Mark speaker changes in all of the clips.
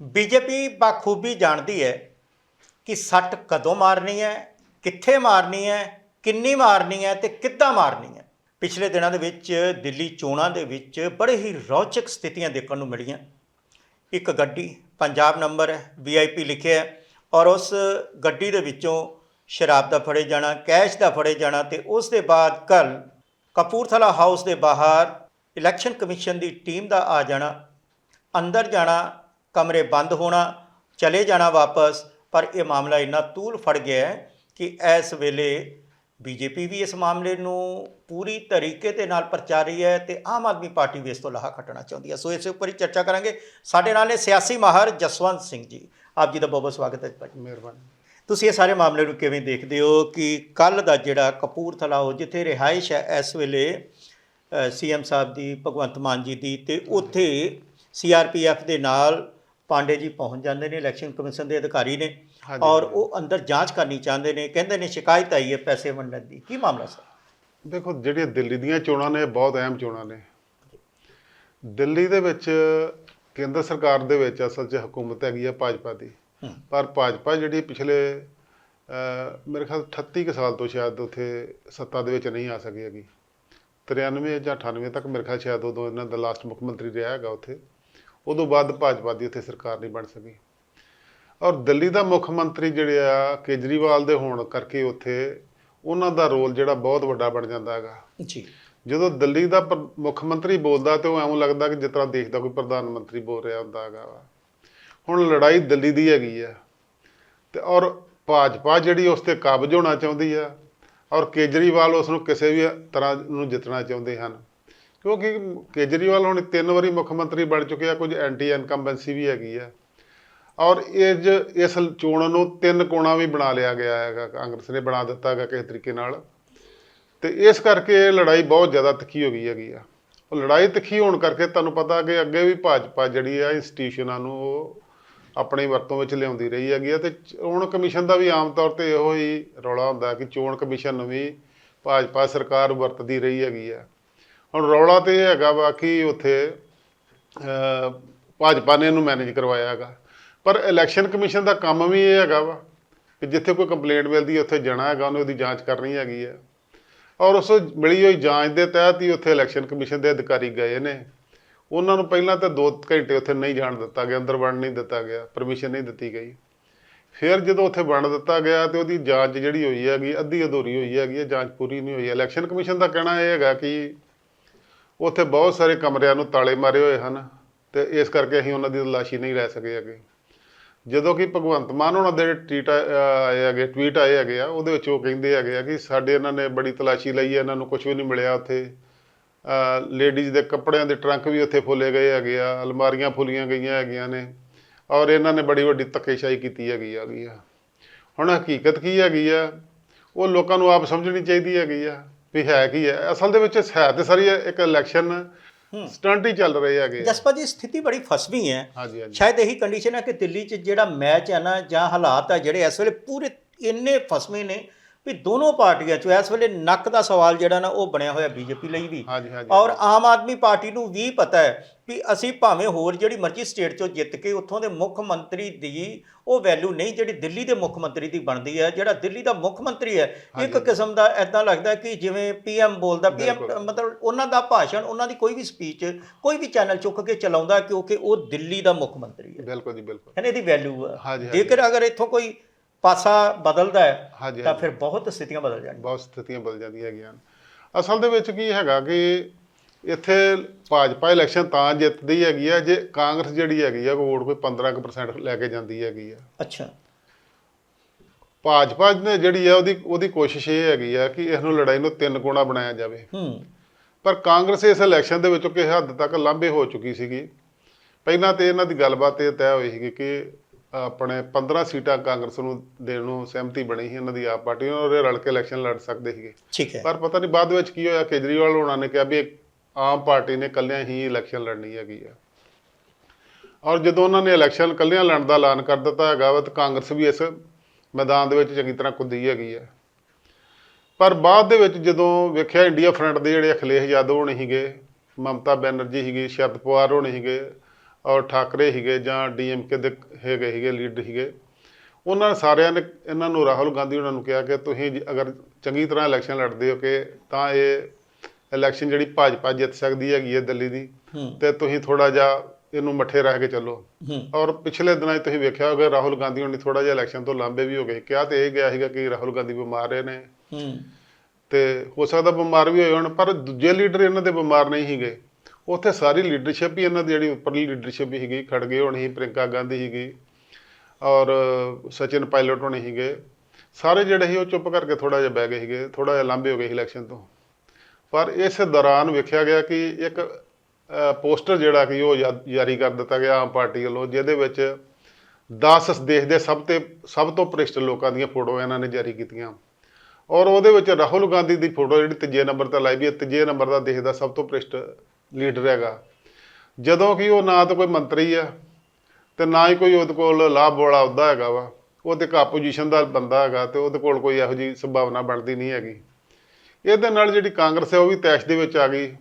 Speaker 1: BJP ਬਾਖੂਬੀ ਜਾਣਦੀ ਹੈ ਕਿ ਸੱਟ ਕਦੋਂ ਮਾਰਨੀ ਹੈ, ਕਿੱਥੇ ਮਾਰਨੀ ਹੈ, ਕਿੰਨੀ ਮਾਰਨੀ ਹੈ ਤੇ ਕਿੱਦਾਂ ਮਾਰਨੀ ਹੈ। ਪਿਛਲੇ ਦਿਨਾਂ ਦੇ ਵਿੱਚ ਦਿੱਲੀ ਚੋਣਾਂ ਦੇ ਵਿੱਚ ਬੜੇ ਹੀ ਰੌਚਕ ਸਥਿਤੀਆਂ ਦੇਖਣ ਨੂੰ ਮਿਲੀਆਂ। ਇੱਕ ਗੱਡੀ ਪੰਜਾਬ ਨੰਬਰ ਹੈ, ਵੀਆਈਪੀ ਲਿਖਿਆ ਔਰ ਉਸ ਗੱਡੀ ਦੇ ਵਿੱਚੋਂ ਸ਼ਰਾਬ ਦਾ ਫੜੇ ਜਾਣਾ, ਕੈਸ਼ ਦਾ ਫੜੇ ਜਾਣਾ ਤੇ ਉਸ ਦੇ ਬਾਅਦ ਕੱਲ ਕਪੂਰਥਲਾ ਹਾਊਸ ਦੇ ਬਾਹਰ ਇਲੈਕਸ਼ਨ ਕਮਿਸ਼ਨ ਦੀ ਟੀਮ ਦਾ ਆ ਜਾਣਾ, ਅੰਦਰ ਜਾਣਾ ਕਮਰੇ ਬੰਦ ਹੋਣਾ ਚਲੇ ਜਾਣਾ ਵਾਪਸ ਪਰ ਇਹ ਮਾਮਲਾ ਇੰਨਾ ਤੂਲ ਫੜ ਗਿਆ ਹੈ ਕਿ ਇਸ ਵੇਲੇ ਬੀਜੇਪੀ ਵੀ ਇਸ ਮਾਮਲੇ ਨੂੰ ਪੂਰੀ ਤਰੀਕੇ ਦੇ ਨਾਲ ਪ੍ਰਚਾਰੀ ਹੈ ਤੇ ਆਮ ਆਦਮੀ ਪਾਰਟੀ ਵੀ ਇਸ ਤੋਂ ਲਾਹਾ ਖੱਟਣਾ ਚਾਹੁੰਦੀ ਹੈ। ਸੋ ਇਸ ਉੱਪਰ ਹੀ ਚਰਚਾ ਕਰਾਂਗੇ। ਸਾਡੇ ਨਾਲ ਨੇ ਸਿਆਸੀ ਮਾਹਰ ਜਸਵੰਤ ਸਿੰਘ ਜੀ। ਆਪ ਜੀ ਦਾ ਬਹੁਤ ਬਹੁਤ ਸਵਾਗਤ ਹੈ ਭਾਜੀ।
Speaker 2: ਮਿਹਰਬਾਨੀ।
Speaker 1: ਤੁਸੀਂ ਇਹ ਸਾਰੇ ਮਾਮਲੇ ਨੂੰ ਕਿਵੇਂ ਦੇਖਦੇ ਹੋ ਕਿ ਕੱਲ ਦਾ ਜਿਹੜਾ ਕਪੂਰਥਲਾ ਹੋ ਜਿੱਥੇ ਰਿਹਾਇਸ਼ ਹੈ ਇਸ ਵੇਲੇ ਸੀਐਮ ਸਾਹਿਬ ਦੀ ਭਗਵੰਤ ਮਾਨ ਜੀ ਦੀ ਤੇ ਉੱਥੇ ਸੀਆਰਪੀਐਫ ਦੇ ਨਾਲ ਪਾਂਡੇ ਜੀ ਪਹੁੰਚ ਜਾਂਦੇ ਨੇ ਇਲੈਕਸ਼ਨ ਕਮਿਸ਼ਨ ਦੇ ਅਧਿਕਾਰੀ ਨੇ ਔਰ। ਉਹ ਅੰਦਰ ਜਾਂਚ ਕਰਨੀ ਚਾਹੁੰਦੇ ਨੇ ਕਹਿੰਦੇ ਨੇ ਸ਼ਿਕਾਇਤ ਆਈ ਹੈ ਪੈਸੇ ਵੰਡਣ ਦੀ। ਕੀ ਮਾਮਲਾ ਸਰ?
Speaker 2: ਦੇਖੋ ਜਿਹੜੀਆਂ ਦਿੱਲੀ ਦੀਆਂ ਚੋਣਾਂ ਨੇ ਬਹੁਤ ਅਹਿਮ ਚੋਣਾਂ ਨੇ। ਦਿੱਲੀ ਦੇ ਵਿੱਚ ਕੇਂਦਰ ਸਰਕਾਰ ਦੇ ਵਿੱਚ ਅਸਲ 'ਚ ਹਕੂਮਤ ਹੈਗੀ ਆ ਭਾਜਪਾ ਦੀ। ਪਰ ਭਾਜਪਾ ਜਿਹੜੀ ਪਿਛਲੇ ਮੇਰੇ ਖਿਆਲ 38 ਕੁ ਸਾਲ ਤੋਂ ਸ਼ਾਇਦ ਉੱਥੇ ਸੱਤਾ ਦੇ ਵਿੱਚ ਨਹੀਂ ਆ ਸਕੀ ਹੈਗੀ। 93 ਜਾਂ 98 ਤੱਕ ਮੇਰੇ ਖਿਆਲ ਸ਼ਾਇਦ ਉਦੋਂ ਇਹਨਾਂ ਦਾ ਲਾਸਟ ਮੁੱਖ ਮੰਤਰੀ ਰਿਹਾ ਹੈਗਾ ਉੱਥੇ। ਉਦੋਂ ਬਾਅਦ ਭਾਜਪਾ ਦੀ ਉੱਥੇ ਸਰਕਾਰ ਨਹੀਂ ਬਣ ਸਕੀ। ਔਰ ਦਿੱਲੀ ਦਾ ਮੁੱਖ ਮੰਤਰੀ ਜਿਹੜੇ ਆ ਕੇਜਰੀਵਾਲ ਦੇ ਹੋਣ ਕਰਕੇ ਉੱਥੇ ਉਹਨਾਂ ਦਾ ਰੋਲ ਜਿਹੜਾ ਬਹੁਤ ਵੱਡਾ ਬਣ ਜਾਂਦਾ ਹੈਗਾ।
Speaker 1: ਜੀ।
Speaker 2: ਜਦੋਂ ਦਿੱਲੀ ਦਾ ਮੁੱਖ ਮੰਤਰੀ ਬੋਲਦਾ ਤੇ ਉਹ ਐਵੇਂ ਲੱਗਦਾ ਕਿ ਜਿਸ ਤਰ੍ਹਾਂ ਦੇਖਦਾ ਕੋਈ ਪ੍ਰਧਾਨ ਮੰਤਰੀ ਬੋਲ ਰਿਹਾ ਹੁੰਦਾ ਹੈਗਾ ਹੁਣ ਲੜਾਈ ਦਿੱਲੀ ਦੀ ਹੈਗੀ ਆ। ਤੇ ਔਰ ਭਾਜਪਾ ਜਿਹੜੀ ਉਸ ਤੇ ਕਾਬਜ ਹੋਣਾ ਚਾਹੁੰਦੀ ਆ ਔਰ ਕੇਜਰੀਵਾਲ ਉਸ ਨੂੰ ਕਿਸੇ ਵੀ ਤਰ੍ਹਾਂ ਨੂੰ ਜਿੱਤਣਾ ਚਾਹੁੰਦੇ ਹਨ। ਕਿਉਂਕਿ ਕੇਜਰੀਵਾਲ ਹੁਣ ਤਿੰਨ ਵਾਰੀ ਮੁੱਖ ਮੰਤਰੀ ਬਣ ਚੁੱਕੇ ਆ, ਕੁਝ ਐਂਟੀ ਇਨਕੰਬੈਂਸੀ ਵੀ ਹੈਗੀ ਆ। ਔਰ ਇਹ ਇਸ ਚੋਣ ਨੂੰ ਤਿੰਨ ਕੋਣਾ ਵੀ ਬਣਾ ਲਿਆ ਗਿਆ ਹੈਗਾ, ਕਾਂਗਰਸ ਨੇ ਬਣਾ ਦਿੱਤਾ ਹੈਗਾ ਕਿਸੇ ਤਰੀਕੇ ਨਾਲ। ਤੇ ਇਸ ਕਰਕੇ ਇਹ ਲੜਾਈ ਬਹੁਤ ਜ਼ਿਆਦਾ ਤਿੱਖੀ ਹੋ ਗਈ ਹੈਗੀ ਆ। ਉਹ ਲੜਾਈ ਤਿੱਖੀ ਹੋਣ ਕਰਕੇ ਤੁਹਾਨੂੰ ਪਤਾ ਕਿ ਅੱਗੇ ਵੀ ਭਾਜਪਾ ਜਿਹੜੀ ਆ ਇੰਸਟੀਟਿਊਸ਼ਨਾਂ ਨੂੰ ਉਹ ਆਪਣੀ ਵਰਤੋਂ ਵਿੱਚ ਲਿਆਉਂਦੀ ਰਹੀ ਹੈਗੀ ਆ। ਤੇ ਚੋਣ ਕਮਿਸ਼ਨ ਦਾ ਵੀ ਆਮ ਤੌਰ ਤੇ ਇਹੋ ਹੀ ਰੌਲਾ ਹੁੰਦਾ ਕਿ ਚੋਣ ਕਮਿਸ਼ਨ ਨੂੰ ਵੀ ਭਾਜਪਾ ਸਰਕਾਰ ਵਰਤਦੀ ਰਹੀ ਹੈਗੀ ਆ। ਹੁਣ ਰੌਲਾ ਤੇ ਇਹ ਹੈਗਾ ਵਾ ਕਿ ਉੱਥੇ ਭਾਜਪਾ ਨੇ ਇਹਨੂੰ ਮੈਨੇਜ ਕਰਵਾਇਆ ਹੈਗਾ। ਪਰ ਇਲੈਕਸ਼ਨ ਕਮਿਸ਼ਨ ਦਾ ਕੰਮ ਵੀ ਇਹ ਹੈਗਾ ਵਾ ਕਿ ਜਿੱਥੇ ਕੋਈ ਕੰਪਲੇਂਟ ਮਿਲਦੀ ਹੈ, ਉੱਥੇ ਜਾਣਾ ਹੈਗਾ, ਉਹਨੇ ਉਹਦੀ ਜਾਂਚ ਕਰਨੀ ਹੈਗੀ ਹੈ ਔਰ ਉਸ ਮਿਲੀ ਹੋਈ ਜਾਂਚ ਦੇ ਤਹਿਤ ਹੀ ਉੱਥੇ ਇਲੈਕਸ਼ਨ ਕਮਿਸ਼ਨ ਦੇ ਅਧਿਕਾਰੀ ਗਏ ਨੇ। ਉਹਨਾਂ ਨੂੰ ਪਹਿਲਾਂ ਤਾਂ 2 ਘੰਟੇ ਉੱਥੇ ਨਹੀਂ ਜਾਣ ਦਿੱਤਾ ਗਿਆ, ਅੰਦਰ ਵੜਨ ਨਹੀਂ ਦਿੱਤਾ ਗਿਆ ਪਰਮਿਸ਼ਨ ਨਹੀਂ ਦਿੱਤੀ ਗਈ। ਫਿਰ ਜਦੋਂ ਉੱਥੇ ਵੰਡ ਦਿੱਤਾ ਗਿਆ ਤੇ ਉਹਦੀ ਜਾਂਚ ਜਿਹੜੀ ਹੋਈ ਹੈਗੀ, ਅੱਧੀ ਅਧੂਰੀ ਹੋਈ ਹੈਗੀ ਹੈ ਜਾਂਚ ਪੂਰੀ ਨਹੀਂ ਹੋਈ। ਇਲੈਕਸ਼ਨ ਕਮਿਸ਼ਨ ਦਾ ਕਹਿਣਾ ਇਹ ਹੈਗਾ ਕਿ ਉੱਥੇ ਬਹੁਤ ਸਾਰੇ ਕਮਰਿਆਂ ਨੂੰ ਤਾਲੇ ਮਾਰੇ ਹੋਏ ਹਨ ਤੇ ਇਸ ਕਰਕੇ ਅਸੀਂ ਉਹਨਾਂ ਦੀ ਤਲਾਸ਼ੀ ਨਹੀਂ ਲੈ ਸਕੇ ਹੈਗੇ ਜਦੋਂ ਕਿ ਭਗਵੰਤ ਮਾਨ ਉਹਨਾਂ ਦੇ ਟਵੀਟ ਆਏ ਹੈਗੇ, ਟਵੀਟ ਆਏ ਹੈਗੇ ਆ, ਉਹਦੇ ਵਿੱਚ ਉਹ ਕਹਿੰਦੇ ਹੈਗੇ ਆ ਕਿ ਸਾਡੇ ਇਹਨਾਂ ਨੇ ਬੜੀ ਤਲਾਸ਼ੀ ਲਈ ਹੈ, ਇਹਨਾਂ ਨੂੰ ਕੁਝ ਵੀ ਨਹੀਂ ਮਿਲਿਆ ਉੱਥੇ। ਲੇਡੀਜ਼ ਦੇ ਕੱਪੜਿਆਂ ਦੇ ਟਰੰਕ ਵੀ ਉੱਥੇ ਫੁੱਲੇ ਗਏ ਹੈਗੇ ਆ, ਅਲਮਾਰੀਆਂ ਫੁੱਲੀਆਂ ਗਈਆਂ ਹੈਗੀਆਂ ਨੇ ਔਰ ਇਹਨਾਂ ਨੇ ਬੜੀ ਵੱਡੀ ਧੱਕੇਸ਼ਾਹੀ ਕੀਤੀ ਹੈਗੀ ਹੈਗੀ ਆ। ਹੁਣ ਹਕੀਕਤ ਕੀ ਹੈਗੀ ਆ? ਉਹ ਲੋਕਾਂ ਨੂੰ ਆਪ ਸਮਝਣੀ ਚਾਹੀਦੀ ਹੈਗੀ ਆ। ਵੀ ਹੈ ਕੀ ਹੈ। ਅਸਲ ਦੇ ਵਿੱਚ ਹੈ ਤੇ ਸਾਰੀ ਇੱਕ ਇਲੈਕਸ਼ਨ ਸਟੰਟ ਹੀ ਚੱਲ ਰਹੇ ਹੈਗੇ ਆ।
Speaker 1: ਜਸਪਾ ਜੀ ਸਥਿਤੀ ਬੜੀ ਫਸਵੀਂ ਹੈ। ਸ਼ਾਇਦ ਇਹੀ ਕੰਡੀਸ਼ਨ ਹੈ ਕਿ ਦਿੱਲੀ 'ਚ ਜਿਹੜਾ ਮੈਚ ਹੈ ਨਾ ਜਾਂ ਹਾਲਾਤ ਹੈ ਜਿਹੜੇ ਇਸ ਵੇਲੇ ਪੂਰੇ ਇੰਨੇ ਫਸਵੇਂ ਨੇ ਵੀ ਦੋਨੋਂ ਪਾਰਟੀਆਂ 'ਚ ਇਸ ਵੇਲੇ ਨੱਕ ਦਾ ਸਵਾਲ ਜਿਹੜਾ ਨਾ ਉਹ ਬਣਿਆ ਹੋਇਆ ਬੀਜੇਪੀ ਲਈ ਵੀ
Speaker 2: ਹਾਂਜੀ ਹਾਂਜੀ
Speaker 1: ਔਰ ਆਮ ਆਦਮੀ ਪਾਰਟੀ ਨੂੰ ਵੀ ਪਤਾ ਹੈ ਵੀ ਅਸੀਂ ਭਾਵੇਂ ਹੋਰ ਜਿਹੜੀ ਮਰਜ਼ੀ ਸਟੇਟ 'ਚੋਂ ਜਿੱਤ ਕੇ ਉੱਥੋਂ ਦੇ ਮੁੱਖ ਮੰਤਰੀ ਦੀ ਉਹ ਵੈਲਿਊ ਨਹੀਂ ਜਿਹੜੀ ਦਿੱਲੀ ਦੇ ਮੁੱਖ ਮੰਤਰੀ ਦੀ ਬਣਦੀ ਹੈ ਜਿਹੜਾ ਦਿੱਲੀ ਦਾ ਮੁੱਖ ਮੰਤਰੀ ਹੈ ਇੱਕ। ਕਿਸਮ ਦਾ ਐਦਾਂ ਲੱਗਦਾ ਕਿ ਜਿਵੇਂ ਪੀਐਮ ਬੋਲਦਾ ਪੀਐਮ। ਮਤਲਬ ਉਹਨਾਂ ਦਾ ਭਾਸ਼ਣ ਉਹਨਾਂ ਦੀ ਕੋਈ ਵੀ ਸਪੀਚ ਕੋਈ ਵੀ ਚੈਨਲ ਚੁੱਕ ਕੇ ਚਲਾਉਂਦਾ ਕਿਉਂਕਿ ਉਹ ਦਿੱਲੀ ਦਾ ਮੁੱਖ ਮੰਤਰੀ ਹੈ
Speaker 2: ਬਿਲਕੁਲ ਜੀ ਬਿਲਕੁਲ
Speaker 1: ਇਹਨੇ ਦੀ ਵੈਲਿਊ
Speaker 2: ਹਾਂਜੀ।
Speaker 1: ਜੇਕਰ ਅਗਰ ਇੱਥੋਂ ਕੋਈ ਪਾਸਾ ਬਦਲਦਾ ਹੈ ਤਾਂ। ਫਿਰ ਬਹੁਤ ਸਥਿਤੀਆਂ ਬਦਲ ਜਾਣਗੀਆਂ।
Speaker 2: ਬਹੁਤ ਸਥਿਤੀਆਂ ਬਦਲ ਜਾਂਦੀਆਂ ਹੈਗੀਆਂ। ਅਸਲ ਦੇ ਵਿੱਚ ਕੀ ਹੈਗਾ ਕਿ ਇੱਥੇ ਭਾਜਪਾ ਇਲੈਕਸ਼ਨ ਤਾਂ ਜਿੱਤਦੀ ਹੈਗੀ ਆ ਜੇ ਕਾਂਗਰਸ ਜਿਹੜੀ ਹੈਗੀ ਆ ਵੋਟ ਕੋਈ 15% ਲੈ ਕੇ ਜਾਂਦੀ ਹੈਗੀ ਆ।
Speaker 1: ਅੱਛਾ।
Speaker 2: ਭਾਜਪਾ ਨੇ ਜਿਹੜੀ ਆ ਉਹਦੀ ਉਹਦੀ ਕੋਸ਼ਿਸ਼ ਇਹ ਹੈਗੀ ਆ ਕਿ ਇਸ ਨੂੰ ਲੜਾਈ ਨੂੰ ਤਿੰਨ ਗੁਣਾ ਬਣਾਇਆ ਜਾਵੇ।
Speaker 1: ਹੂੰ।
Speaker 2: ਪਰ ਕਾਂਗਰਸ ਇਸ ਇਲੈਕਸ਼ਨ ਦੇ ਵਿੱਚੋਂ ਕਿਸੇ ਹੱਦ ਤੱਕ ਲਾਂਭੇ ਹੋ ਚੁੱਕੀ ਸੀਗੀ। ਪਹਿਲਾਂ ਤੇ ਇਹਨਾਂ ਦੀ ਗੱਲਬਾਤ ਇਹ ਤੈਅ ਹੋਈ ਸੀ ਕਿ ਆਪਣੇ 15 ਸੀਟਾਂ ਕਾਂਗਰਸ ਨੂੰ ਦੇਣ ਨੂੰ ਸਹਿਮਤੀ ਬਣੀ ਸੀ ਇਹਨਾਂ ਦੀ ਆਪ ਪਾਰਟੀ ਨਾਲ ਇਹ ਰਲ ਕੇ ਇਲੈਕਸ਼ਨ ਲੜ ਸਕਦੇ ਸੀਗੇ।
Speaker 1: ਠੀਕ ਹੈ।
Speaker 2: ਪਰ ਪਤਾ ਨਹੀਂ ਬਾਅਦ ਵਿੱਚ ਕੀ ਹੋਇਆ ਕੇਜਰੀਵਾਲ ਹੋਣਾ ਨੇ ਕਿਹਾ ਵੀ ਆਮ ਪਾਰਟੀ ਨੇ ਕੱਲਿਆਂ ਹੀ ਇਲੈਕਸ਼ਨ ਲੜਨੀ ਹੈਗੀ ਆ। ਔਰ ਜਦੋਂ ਉਹਨਾਂ ਨੇ ਇਲੈਕਸ਼ਨ ਕੱਲਿਆਂ ਲੜਨ ਦਾ ਐਲਾਨ ਕਰ ਦਿੱਤਾ ਹੈਗਾ ਵਾ ਤਾਂ ਕਾਂਗਰਸ ਵੀ ਇਸ ਮੈਦਾਨ ਦੇ ਵਿੱਚ ਚੰਗੀ ਤਰ੍ਹਾਂ ਕੁੱਦੀ ਹੈਗੀ ਆ। ਪਰ ਬਾਅਦ ਦੇ ਵਿੱਚ ਜਦੋਂ ਵੇਖਿਆ ਇੰਡੀਆ ਫਰੰਟ ਦੇ ਜਿਹੜੇ ਅਖਿਲੇਸ਼ ਯਾਦਵ ਹੋਣੇ ਸੀਗੇ ਮਮਤਾ ਬੈਨਰਜੀ ਸੀਗੀ ਸ਼ਰਦ ਪਵਾਰ ਹੋਣੇ ਸੀਗੇ ਔਰ ਠਾਕਰੇ ਸੀਗੇ ਜਾਂ ਡੀਐਮਕੇ ਦੇ ਹੈਗੇ ਸੀਗੇ ਲੀਡਰ ਸੀਗੇ ਉਹਨਾਂ ਸਾਰਿਆਂ ਨੇ ਇਹਨਾਂ ਨੂੰ ਰਾਹੁਲ ਗਾਂਧੀ ਉਹਨਾਂ ਨੂੰ ਕਿਹਾ ਕਿ ਤੁਸੀਂ ਜੀ ਅਗਰ ਚੰਗੀ ਤਰ੍ਹਾਂ ਇਲੈਕਸ਼ਨ ਲੜਦੇ ਹੋ ਕਿ ਤਾਂ ਇਹ ਇਲੈਕਸ਼ਨ ਜਿਹੜੀ ਭਾਜਪਾ ਜਿੱਤ ਸਕਦੀ ਹੈਗੀ ਹੈ ਦਿੱਲੀ ਦੀ ਤੇ ਤੁਸੀਂ ਥੋੜਾ ਜਿਹਾ ਇਹਨੂੰ ਮੱਠੇ ਰਹਿ ਕੇ ਚੱਲੋ। ਔਰ ਪਿਛਲੇ ਦਿਨਾਂ ਤੁਸੀਂ ਵੇਖਿਆ ਹੋਗਾ ਰਾਹੁਲ ਗਾਂਧੀ ਹੁਣੀ ਥੋੜਾ ਜਿਹਾ ਇਲੈਕਸ਼ਨ ਤੋਂ ਲਾਂਬੇ ਵੀ ਹੋ ਗਏ ਕਿਹਾ ਤੇ ਇਹ ਗਿਆ ਸੀਗਾ ਕਿ ਰਾਹੁਲ ਗਾਂਧੀ ਬਿਮਾਰ ਰਹੇ ਨੇ। ਤੇ ਹੋ ਸਕਦਾ ਬਿਮਾਰ ਵੀ ਹੋਏ ਹੋਣ ਪਰ ਦੂਜੇ ਲੀਡਰ ਇਹਨਾਂ ਦੇ ਬਿਮਾਰ ਨਹੀਂ ਸੀਗੇ। ਉੱਥੇ ਸਾਰੀ ਲੀਡਰਸ਼ਿਪ ਹੀ ਇਹਨਾਂ ਦੀ ਜਿਹੜੀ ਉੱਪਰਲੀ ਲੀਡਰਸ਼ਿਪ ਹੀ ਸੀਗੀ, ਖੜਗੇ ਹੋਣੀ ਸੀ ਪ੍ਰਿੰਕਾ ਗਾਂਧੀ ਸੀਗੀ ਔਰ ਸਚਿਨ ਪਾਇਲਟ ਹੋਣੀ ਸੀਗੇ। ਸਾਰੇ ਜਿਹੜੇ ਸੀ ਉਹ ਚੁੱਪ ਕਰਕੇ ਥੋੜਾ ਜਿਹਾ ਬਹਿ ਗਏ ਸੀਗੇ ਥੋੜਾ ਜਿਹਾ ਲਾਂਭੇ ਹੋ ਗਏ ਸੀ ਇਲੈਕਸ਼ਨ ਤੋਂ। ਪਰ ਇਸ ਦੌਰਾਨ ਵੇਖਿਆ ਗਿਆ ਕਿ ਇੱਕ ਪੋਸਟਰ ਜਿਹੜਾ ਕਿ ਉਹ ਜਾ- ਜਾਰੀ ਕਰ ਦਿੱਤਾ ਗਿਆ ਆਮ ਪਾਰਟੀ ਵੱਲੋਂ, ਜਿਹਦੇ ਵਿੱਚ 10 ਦੇਸ਼ ਦੇ ਸਭ ਤੇ, ਸਭ ਤੋਂ ਭ੍ਰਿਸ਼ਟ ਲੋਕਾਂ ਦੀਆਂ ਫੋਟੋਆਂ ਇਹਨਾਂ ਨੇ ਜਾਰੀ ਕੀਤੀਆਂ। ਔਰ ਉਹਦੇ ਵਿੱਚ ਰਾਹੁਲ ਗਾਂਧੀ ਦੀ ਫੋਟੋ ਜਿਹੜੀ ਤੀਜੇ ਨੰਬਰ ਤੇ ਲਾਈ ਵੀ ਹੈ, ਤੀਜੇ ਨੰਬਰ ਦਾ ਦੇਸ਼ ਦਾ ਸਭ ਤੋਂ ਭ੍ਰਿਸ਼ਟ ਲੀਡਰ ਹੈਗਾ। ਜਦੋਂ ਕਿ ਉਹ ਨਾ ਤਾਂ ਕੋਈ ਮੰਤਰੀ ਆ ਤੇ ਨਾ ਹੀ ਕੋਈ ਉਹਦੇ ਕੋਲ ਲਾਭ ਵਾਲਾ ਅਹੁਦਾ ਹੈਗਾ ਵਾ। ਉਹ ਤੇ ਇੱਕ ਆਪੋਜੀਸ਼ਨ ਦਾ ਬੰਦਾ ਹੈਗਾ ਤੇ ਉਹਦੇ ਕੋਲ ਕੋਈ ਇਹੋ ਜਿਹੀ ਸੰਭਾਵਨਾ ਬਣਦੀ ਨਹੀਂ ਹੈਗੀ। ਇਹਦੇ ਨਾਲ ਜਿਹੜੀ ਕਾਂਗਰਸ ਹੈ ਉਹ ਵੀ ਤੈਸ਼ ਦੇ ਵਿੱਚ ਆ ਗਈ।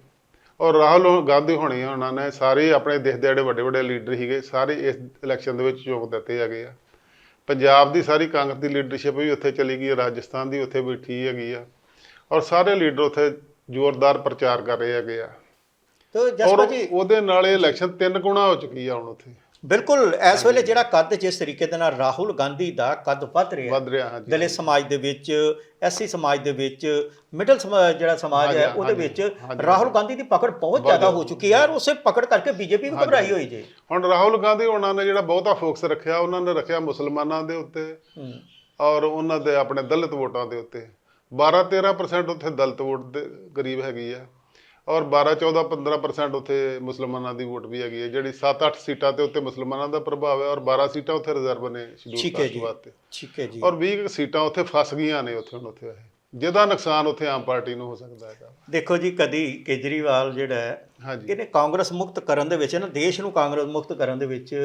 Speaker 2: ਔਰ ਰਾਹੁਲ ਗਾਂਧੀ ਹੋਣੀ ਆ, ਉਹਨਾਂ ਨੇ ਸਾਰੇ ਆਪਣੇ ਦੇਸ਼ ਦੇ ਜਿਹੜੇ ਵੱਡੇ ਵੱਡੇ ਲੀਡਰ ਸੀਗੇ ਸਾਰੇ ਇਸ ਇਲੈਕਸ਼ਨ ਦੇ ਵਿੱਚ ਯੋਗ ਦਿੱਤੇ ਹੈਗੇ ਆ। ਪੰਜਾਬ ਦੀ ਸਾਰੀ ਕਾਂਗਰਸ ਦੀ ਲੀਡਰਸ਼ਿਪ ਵੀ ਉੱਥੇ ਚਲੀ ਗਈ ਹੈ ਰਾਜਸਥਾਨ ਦੀ ਉੱਥੇ ਬੈਠੀ ਹੈਗੀ ਆ। ਔਰ ਸਾਰੇ ਲੀਡਰ ਉੱਥੇ ਜ਼ੋਰਦਾਰ ਪ੍ਰਚਾਰ ਕਰ ਰਹੇ ਹੈਗੇ ਆ।
Speaker 1: ਤੋ
Speaker 2: ਔਰ
Speaker 1: ਜਸਪਾ ਜੀ
Speaker 2: ਉਹਦੇ ਨਾਲ ਇਹ ਇਲੈਕਸ਼ਨ ਤਿੰਨ ਗੁਣਾ ਹੋ ਚੁੱਕੀ ਆ ਹੁਣ ਉੱਥੇ।
Speaker 1: ਬਿਲਕੁਲ ਇਸ ਵੇਲੇ ਜਿਹੜਾ ਕੱਦ ਜਿਸ ਤਰੀਕੇ ਦੇ ਨਾਲ ਰਾਹੁਲ ਗਾਂਧੀ ਦਾ ਕੱਦ ਵੱਧ ਰਿਹਾ
Speaker 2: ਵੱਧ ਰਿਹਾ ਹਾਂਜੀ।
Speaker 1: ਦਲਿਤ ਸਮਾਜ ਦੇ ਵਿੱਚ ਐਸਸੀ ਸਮਾਜ ਦੇ ਵਿੱਚ ਮਿਡਲ ਜਿਹੜਾ ਸਮਾਜ ਹੈ ਉਹਦੇ ਵਿੱਚ। ਰਾਹੁਲ ਗਾਂਧੀ ਦੀ ਪਕੜ ਬਹੁਤ ਜ਼ਿਆਦਾ ਹੋ ਚੁੱਕੀ ਹੈ ਔਰ ਉਸੇ ਪਕੜ ਕਰਕੇ ਬੀਜੇਪੀ ਵੀ ਘਬਰਾਈ ਹੋਈ ਜੇ।
Speaker 2: ਹੁਣ ਰਾਹੁਲ ਗਾਂਧੀ ਉਹਨਾਂ ਨੇ ਜਿਹੜਾ ਬਹੁਤਾ ਫੋਕਸ ਰੱਖਿਆ ਉਹਨਾਂ ਨੇ ਰੱਖਿਆ ਮੁਸਲਮਾਨਾਂ ਦੇ ਉੱਤੇ ਔਰ ਉਹਨਾਂ ਦੇ ਆਪਣੇ ਦਲਿਤ ਵੋਟਾਂ ਦੇ ਉੱਤੇ। 12-13% ਉੱਥੇ ਦਲਿਤ ਵੋਟ ਦੇ ਕਰੀਬ ਹੈਗੀ ਆ। ਔਰ 12-14 15% ਉੱਥੇ ਮੁਸਲਮਾਨਾਂ ਦੀ ਵੋਟ ਵੀ ਹੈਗੀ ਹੈ। ਜਿਹੜੀ 7-8 ਸੀਟਾਂ ਤੇ ਉੱਤੇ ਮੁਸਲਮਾਨਾਂ ਦਾ ਪ੍ਰਭਾਵ ਹੈ ਔਰ 12 ਸੀਟਾਂ ਉੱਥੇ ਰਿਜ਼ਰਵ ਨੇ ਸ਼ਡਿਊਲ
Speaker 1: ਠੀਕ ਹੈ
Speaker 2: ਕਾਸਟ
Speaker 1: ਜੀ।
Speaker 2: ਵਾਸਤੇ।
Speaker 1: ਠੀਕ ਹੈ ਜੀ।
Speaker 2: ਔਰ 20 ਕੁ ਸੀਟਾਂ ਉੱਥੇ ਫਸ ਗਈਆਂ ਨੇ ਉੱਥੇ ਹੁਣ ਉੱਥੇ। ਜਿਹਦਾ ਨੁਕਸਾਨ ਉੱਥੇ ਆਮ ਪਾਰਟੀ ਨੂੰ ਹੋ ਸਕਦਾ ਹੈਗਾ।
Speaker 1: ਦੇਖੋ ਜੀ ਕਦੀ ਕੇਜਰੀਵਾਲ ਜਿਹੜਾ ਹੈ ਇਹਨੇ ਕਾਂਗਰਸ ਮੁਕਤ ਕਰਨ ਦੇ ਵਿੱਚ ਨਾ ਦੇਸ਼ ਨੂੰ ਕਾਂਗਰਸ ਮੁਕਤ ਕਰਨ ਦੇ ਵਿੱਚ